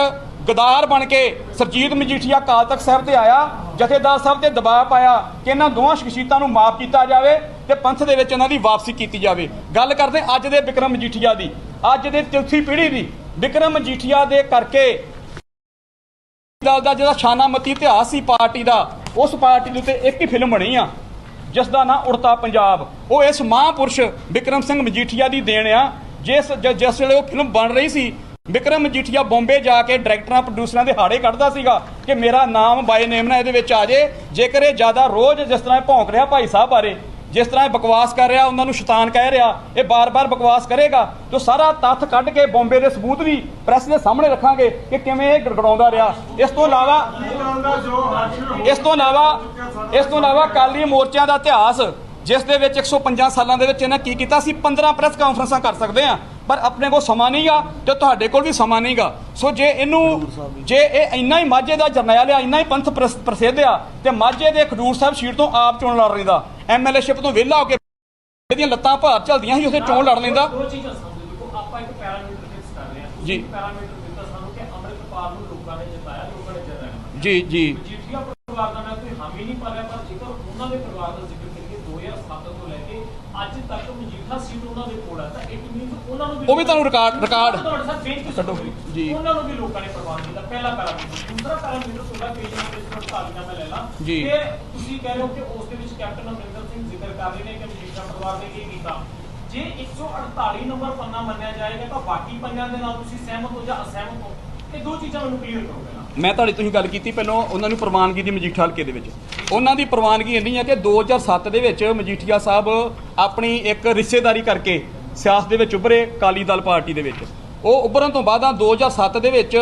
ਗਦਾਰ ਬਣ ਕੇ ਸਰਜੀਤ ਮਜੀਠੀਆ ਕਾਲ ਤਖਤ ਸਾਹਿਬ ਤੇ ਆਇਆ, ਜਥੇਦਾਰ ਸਾਹਿਬ ਤੇ ਦਬਾਅ ਪਾਇਆ ਕਿ ਇਹਨਾਂ ਦੋਵਾਂ ਸ਼ਖਸੀਅਤਾਂ ਨੂੰ ਮਾਫ ਕੀਤਾ ਜਾਵੇ ਤੇ ਪੰਥ ਦੇ ਵਿੱਚ ਇਹਨਾਂ ਦੀ ਵਾਪਸੀ ਕੀਤੀ ਜਾਵੇ। ਗੱਲ ਕਰਦੇ ਅੱਜ ਦੇ ਵਿਕਰਮ ਮਜੀਠੀਆ ਦੀ। ਅੱਜ ਦੇ ਚੌਥੀ ਪੀੜ੍ਹੀ ਦੀ। ਵਿਕਰਮ ਮਜੀਠੀਆ ਦੇ ਕਰਕੇ ਦਲ ਦਾ ਜਿਹੜਾ ਸ਼ਾਨਾਮਤੀ ਇਤਿਹਾਸ ਸੀ ਪਾਰਟੀ ਦਾ, ਉਸ ਪਾਰਟੀ ਦੇ ਉੱਤੇ ਇੱਕ ਹੀ ਫਿਲਮ ਬਣੀ ਆ, ਜਿਸ ਦਾ ਨਾਂ ਉੜਤਾ ਪੰਜਾਬ। ਉਹ ਇਸ ਮਹਾਂਪੁਰਸ਼ ਵਿਕਰਮ ਸਿੰਘ ਮਜੀਠੀਆ ਦੀ ਦੇਣ ਆ, ਜਿਸ ਜ- ਜਿਸ ਵੇਲੇ ਉਹ ਫਿਲਮ ਬਣ ਰਹੀ ਸੀ ਵਿਕਰਮ ਮਜੀਠੀਆ ਬੰਬੇ ਜਾ ਕੇ ਡਾਇਰੈਕਟਰਾਂ ਪ੍ਰੋਡਿਊਸਰਾਂ ਦੇ ਹਾੜੇ ਕੱਢਦਾ ਸੀਗਾ ਕਿ ਮੇਰਾ ਨਾਮ ਬਾਈ ਨੇਮ ਨਾ ਇਹਦੇ ਵਿੱਚ ਆ ਜੇ। ਜੇਕਰ ਇਹ ਜ਼ਿਆਦਾ ਰੋਜ਼ ਜਿਸ ਤਰ੍ਹਾਂ ਇਹ ਭੌਂਕ ਰਿਹਾ ਭਾਈ ਸਾਹਿਬ ਬਾਰੇ, ਜਿਸ ਤਰ੍ਹਾਂ ਇਹ ਬਕਵਾਸ ਕਰ ਰਿਹਾ, ਉਹਨਾਂ ਨੂੰ ਸ਼ੈਤਾਨ ਕਹਿ ਰਿਹਾ, ਇਹ ਬਾਰ-ਬਾਰ ਬਕਵਾਸ ਕਰੇਗਾ, ਤੇ ਸਾਰਾ ਤੱਥ ਕੱਢ ਕੇ ਬੰਬੇ ਦੇ ਸਬੂਤ ਵੀ ਪ੍ਰੈਸ ਦੇ ਸਾਹਮਣੇ ਰੱਖਾਂਗੇ ਕਿ ਕਿਵੇਂ ਇਹ ਗੜਗੜਾਉਂਦਾ ਰਿਹਾ। ਇਸ ਤੋਂ ਇਲਾਵਾ ਇਸ ਤੋਂ ਇਲਾਵਾ ਇਸ ਤੋਂ ਇਲਾਵਾ ਕਾਲੀ ਮੋਰਚਿਆਂ ਦਾ ਇਤਿਹਾਸ, ਜਿਸ ਦੇ ਵਿੱਚ 105 ਸਾਲਾਂ ਦੇ ਵਿੱਚ ਇਹਨਾਂ ਕੀ ਕੀਤਾ ਸੀ? 15 ਪ੍ਰੈਸ ਕਾਨਫਰੰਸਾਂ ਕਰ ਸਕਦੇ ਆ ਪਰ ਆਪਣੇ ਕੋਲ ਸਮਾਂ ਨਹੀਂਗਾ ਤੇ ਤੁਹਾਡੇ ਕੋਲ ਵੀ ਸਮਾਂ ਨਹੀਂਗਾ। ਸੋ ਜੇ ਇਹਨੂੰ ਜੇ ਇਹ ਇੰਨਾ ਹੀ ਮਾਝੇ ਦਾ ਜਰਨੈਲ ਆ ਇੰਨਾ ਹੀ ਪੰਥ ਪ੍ਰਸ- ਪ੍ਰਸਿੱਧ ਆ ਤੇ ਮਾਝੇ ਦੇ ਖਡੂਰ ਸਾਹਿਬ ਸੀਟ ਤੋਂ ਆਪ ਚੋਣ ਲੜ ਲੈਂਦਾ। ਐਮਐਲਏਸ਼ਿਪ ਤੋਂ ਵਿਹਲਾ ਹੋ ਕੇ ਇਹਦੀਆਂ ਲੱਤਾਂ ਭਾਰ ਚੱਲਦੀਆਂ ਸੀ ਉੱਥੇ ਚੋਣ ਲੜ ਲੈਂਦਾ। ਦੋ ਚੀਜ਼ਾਂ ਸਮਝੋ ਦੇਖੋ ਆਪਾਂ ਇੱਕ ਪੈਰਾਮੀਟਰ ਫਿਕਸ ਕਰ ਰਹੇ ਹਾਂ ਜੀ। ਪੈਰਾਮੀਟਰ ਦਿੱਤਾ ਸਾਨੂੰ ਕਿ ਅੰਮ੍ਰਿਤਪਾਲ ਨੂੰ ਲੋਕਾਂ ਨੇ ਜਿਤਾਇਆ ਲੋਕਾਂ ਨੇ ਜਿਤਾਇਆ ਜੀ ਜੀ। ਮਜੀਠੀਆ ਪਰਿਵਾਰ ਦਾ ਮੈਂ ਕੋਈ ਹਾਮੀ ਨਹੀਂ ਪਾ ਰਿਹਾ ਪਰ ਜੇਕਰ ਉਹਨਾਂ ਦੇ ਪਰਿਵਾਰ ਦਾ ਜ਼ਿਕਰ 2007 ਤੋਂ ਲੈ ਕੇ ਅੱਜ ਤੱਕ ਮਜੀਠਾ ਸੀਟ ਉਹਨਾਂ ਦੇ ਕੋਲ ਹੈ ਤਾਂ ਇਟ ਮੀਨਸ ਉਹਨਾਂ ਨੂੰ ਉਹ ਵੀ ਤੁਹਾਨੂੰ ਰਿਕਾਰਡ ਰਿਕਾਰਡ। ਸੁਣੋ ਜੀ। ਉਹਨਾਂ ਨੂੰ ਵੀ ਲੋਕਾਂ ਨੇ ਪ੍ਰਵਾਨ ਕੀਤਾ। ਪਹਿਲਾ ਪੈਰਾਮੀਟਰ। ਦੂਸਰਾ ਪੈਰਾਮੀਟਰ ਤੁਹਾਡਾ ਪੇਜ ਨੰਬਰ 48 ਮੈਂ ਲੈ ਲਾਂ। ਜੀ। ਕਿ ਤੁਸੀਂ ਕਹਿ ਰਹੇ ਹੋ ਕਿ ਉਸ ਦੇ ਵਿੱਚ ਕੈਪਟਨ ਅਮਰਿੰਦਰ ਸਿੰਘ ਜ਼ਿਕਰ ਕਰ ਰਹੇ ਨੇ ਕਿ ਮਜੀਠਾ ਪਰਿਵਾਰ ਨੇ ਕੀ ਕੀਤਾ। ਜੇ 148 ਨੰਬਰ ਪੰਨਾ ਮੰਨਿਆ ਜਾਏਗਾ ਤਾਂ ਬਾਕੀ ਪੰਨਿਆਂ ਦੇ ਨਾਲ ਤੁਸੀਂ ਸਹਿਮਤ ਹੋ ਜਾਂ ਅਸਹਿਮਤ ਹੋ। ਇਹ ਦੋ ਚੀਜ਼ਾਂ ਮੈਨੂੰ ਕਲੀਅਰ ਕਰੋ ਪਹਿਲਾਂ। ਮੈਂ ਤੁਹਾਡੀ ਤੁਸੀਂ ਗੱਲ ਕੀਤੀ ਪਹਿਲਾਂ, ਉਹਨਾਂ ਨੂੰ ਪ੍ਰਵਾਨਗੀ ਦੀ ਮਜੀਠਾ ਹਲਕੇ ਦੇ ਵਿੱਚ। ਉਹਨਾਂ ਦੀ ਪ੍ਰਵਾਨਗੀ ਇੰਨੀ ਹੈ ਕਿ 2007 ਦੇ ਵਿੱਚ ਮਜੀਠੀਆ ਸਾਹਿਬ ਆਪਣੀ ਇੱਕ ਰਿਸ਼ਤੇਦਾਰੀ ਕਰਕੇ ਸਿਆਸਤ ਦੇ ਵਿੱਚ ਉੱਭਰੇ ਕਾਲੀ ਦਲ ਪਾਰਟੀ ਦੇ ਵਿੱਚ। ਉਹ ਉੱਭਰਨ ਤੋਂ ਬਾਅਦ 2007 ਦੇ ਵਿੱਚ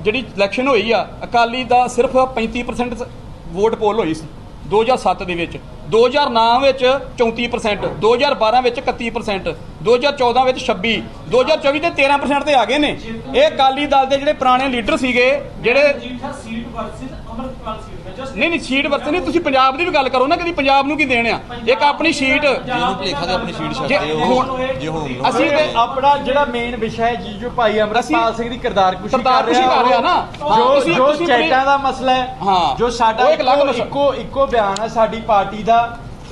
ਜਿਹੜੀ ਇਲੈਕਸ਼ਨ ਹੋਈ ਆ, ਅਕਾਲੀ ਦਾ ਸਿਰਫ 35% ਵੋਟ ਪੋਲ ਹੋਈ ਸੀ 2007 ਦੇ ਵਿੱਚ। 2009 ਵਿੱਚ 34% 2012 ਵਿੱਚ 31% 2014 ਵਿੱਚ 26 2024 ਤੇ 13% ਤੇ ਆ ਗਏ ਨੇ। ਇਹ ਅਕਾਲੀ ਦਲ ਦੇ ਜਿਹੜੇ ਪੁਰਾਣੇ ਲੀਡਰ ਸੀਗੇ, ਜਿਹੜੇ ਸੀਟ ਵਰਸਸ ਅਮਰਪਾਲ ਸੀਟ ਮੈਂ ਜਸਟ ਨਹੀਂ ਨਹੀਂ ਸੀਟ ਵਰਤੇ ਨਹੀਂ ਤੁਸੀਂ ਪੰਜਾਬ ਦੀ ਵੀ ਗੱਲ ਕਰੋ ਨਾ ਕਦੀ ਪੰਜਾਬ ਨੂੰ ਕੀ ਦੇਣ ਆ ਇੱਕ ਆਪਣੀ ਸੀਟ ਜਿਹਨੂੰ ਭੁਲੇਖਾ ਤੇ ਆਪਣੀ ਸੀਟ ਜੇ ਛੱਡਦੇ ਹੁਣ ਜੇ ਹੁਣ ਨੂੰ ਅਸੀਂ ਤੇ ਆਪਣਾ ਜਿਹੜਾ ਮੇਨ ਵਿਸ਼ਾ ਹੈ ਜੀ ਜੋ ਭਾਈ ਅਮਰਪਾਲ ਸਿੰਘ ਦੀ ਕਿਰਦਾਰ ਕੁਸ਼ੀ ਕਿਰਦਾਰ ਕੁਸ਼ੀ ਕਰ ਰਿਹਾ ਨਾ। ਹਾਂ, ਜੋ ਤੁਸੀਂ- ਜੋ ਤੁਸੀਂ ਬੜੀ- ਚੈਟਾਂ ਦਾ ਮਸਲਾ ਹੈ ਹਾਂ। ਜੋ ਸਾਡਾ ਉਹ ਇੱਕ ਅਲੱਗ ਇੱਕੋ- ਮਸਲਾ। ਇੱਕੋ ਇੱਕੋ ਬਿਆਨ ਹੈ ਸਾਡੀ ਪਾਰਟੀ ਦਾ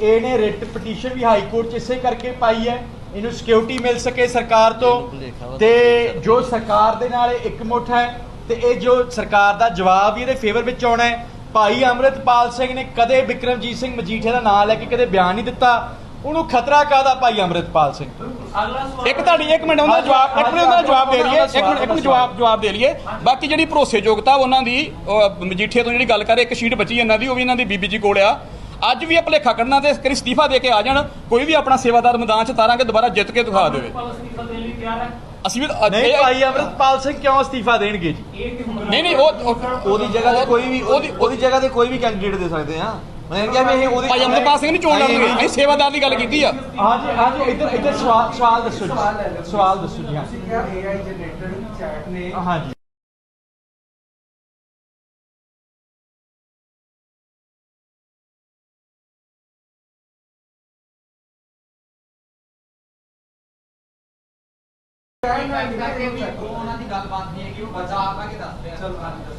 ਇਹਨੇ ਰਿਟ ਪਟੀਸ਼ਨ ਵੀ ਹਾਈ ਕੋਰਟ 'ਚ ਇਸੇ ਕਰਕੇ ਪਾਈ ਹੈ ਇਹਨੂੰ ਸਿਕਿਉਰਿਟੀ ਮਿਲ ਸਕੇ ਸਰਕਾਰ ਤੋਂ। ਤੇ ਜੋ ਸਰਕਾਰ ਦੇ ਨਾਲ ਇਹ ਇਕਮੁੱਠ ਹੈ ਤੇ ਇਹ ਜੋ ਸਰਕਾਰ ਦਾ ਜਵਾਬ ਵੀ ਇਹਦੇ ਫੇਵਰ ਵਿੱਚ ਆਉਣਾ ਹੈ ਭਾਈ ਅਮਰਿਤਪਾਲ ਸਿੰਘ ਨੇ ਕਦੇ ਬਿਕਰਮਜੀਤ ਸਿੰਘ ਮਜੀਠੀਆ ਦਾ ਨਾਮ ਲੈ ਕੇ ਕਦੇ ਬਿਆਨ ਨਹੀਂ ਦਿੱਤਾ। ਉਹਨੂੰ ਖਤਰਾ ਕਾਦਾ ਭਾਈ ਅੰਮ੍ਰਿਤਪਾਲ ਸਿੰਘ? ਅਗਲਾ ਸਵਾਲ ਇੱਕ ਤੁਹਾਡੀ ਇੱਕ ਮਿੰਟ ਉਹਦਾ ਜਵਾਬ ਇੱਕ ਮਿੰਟ ਉਹਦਾ ਜਵਾਬ ਦੇ ਲਈਏ, ਇੱਕ ਮਿੰਟ ਇੱਕ ਮਿੰਟ, ਜਵਾਬ ਜਵਾਬ ਦੇ ਲਈਏ। ਬਾਕੀ ਜਿਹੜੀ ਭਰੋਸੇਯੋਗਤਾ ਉਹਨਾਂ ਦੀ, ਉਹ ਮਜੀਠੀਆ ਤੋਂ ਜਿਹੜੀ ਗੱਲ ਕਰ ਰਹੇ, ਇੱਕ ਸ਼ੀਟ ਬਚੀ ਇਹਨਾਂ ਦੀ, ਉਹ ਵੀ ਇਹਨਾਂ ਦੀ ਬੀਬੀ ਜੀ ਕੋਲ ਆ। ਅੱਜ ਵੀ ਇਹ ਭੁਲੇਖਾ ਕੱਢਣਾ ਤੇ ਕਰੀ ਅਸਤੀਫਾ ਦੇ ਕੇ ਆ ਜਾਣ, ਕੋਈ ਵੀ ਆਪਣਾ ਸੇਵਾਦਾਰ ਮੈਦਾਨ 'ਚ ਤਾਰਾਂਗੇ ਦੁਬਾਰਾ ਜਿੱਤ ਕੇ ਦਿਖਾ ਦੇਵੇ। ਅਸੀਂ ਵੀ ਨਹੀਂ ਇਹ- ਭਾਈ ਅੰਮ੍ਰਿਤਪਾਲ ਸਿੰਘ ਕਿਉਂ ਅਸਤੀਫਾ ਦੇਣਗੇ ਜੀ? ਨਹੀਂ ਨਹੀਂ ਉਹ ਉਹ- ਉਹਦੀ ਜਗ੍ਹਾ ਤੇ ਕੋਈ ਵੀ ਉਹਦੀ ਉਹਦੀ ਜਗ੍ਹਾ ਤੇ ਕੋਈ ਵੀ ਕੈਂਡੀਡੇਟ ਦੇ ਸਕਦੇ ਆ ਮੈਂ ਕਿਹਾ ਵੀ ਇਹ ਉਹਦੀ ਭਾਈ ਅੰਮ੍ਰਿਤਪਾਲ ਸਿੰਘ ਨਹੀਂ ਚੋਣ ਲੜਨਗੇ। ਅਸੀਂ ਸੇਵਾਦਾਰ ਦੀ ਗੱਲ ਕੀਤੀ ਆ। ਹਾਂਜੀ ਹਾਂਜੀ ਇੱਧਰ ਇੱਧਰ ਸਵਾਲ ਸਵਾਲ ਦੱਸੋ ਜੀ। ਸਵਾਲ ਦੱਸੋ ਜੀ ਹਾਂ। ਤੁਸੀਂ ਕਿਹਾ AI ਜਨਰੇਟਡ ਚੈਟ ਨੇ। ਹਾਂਜੀ।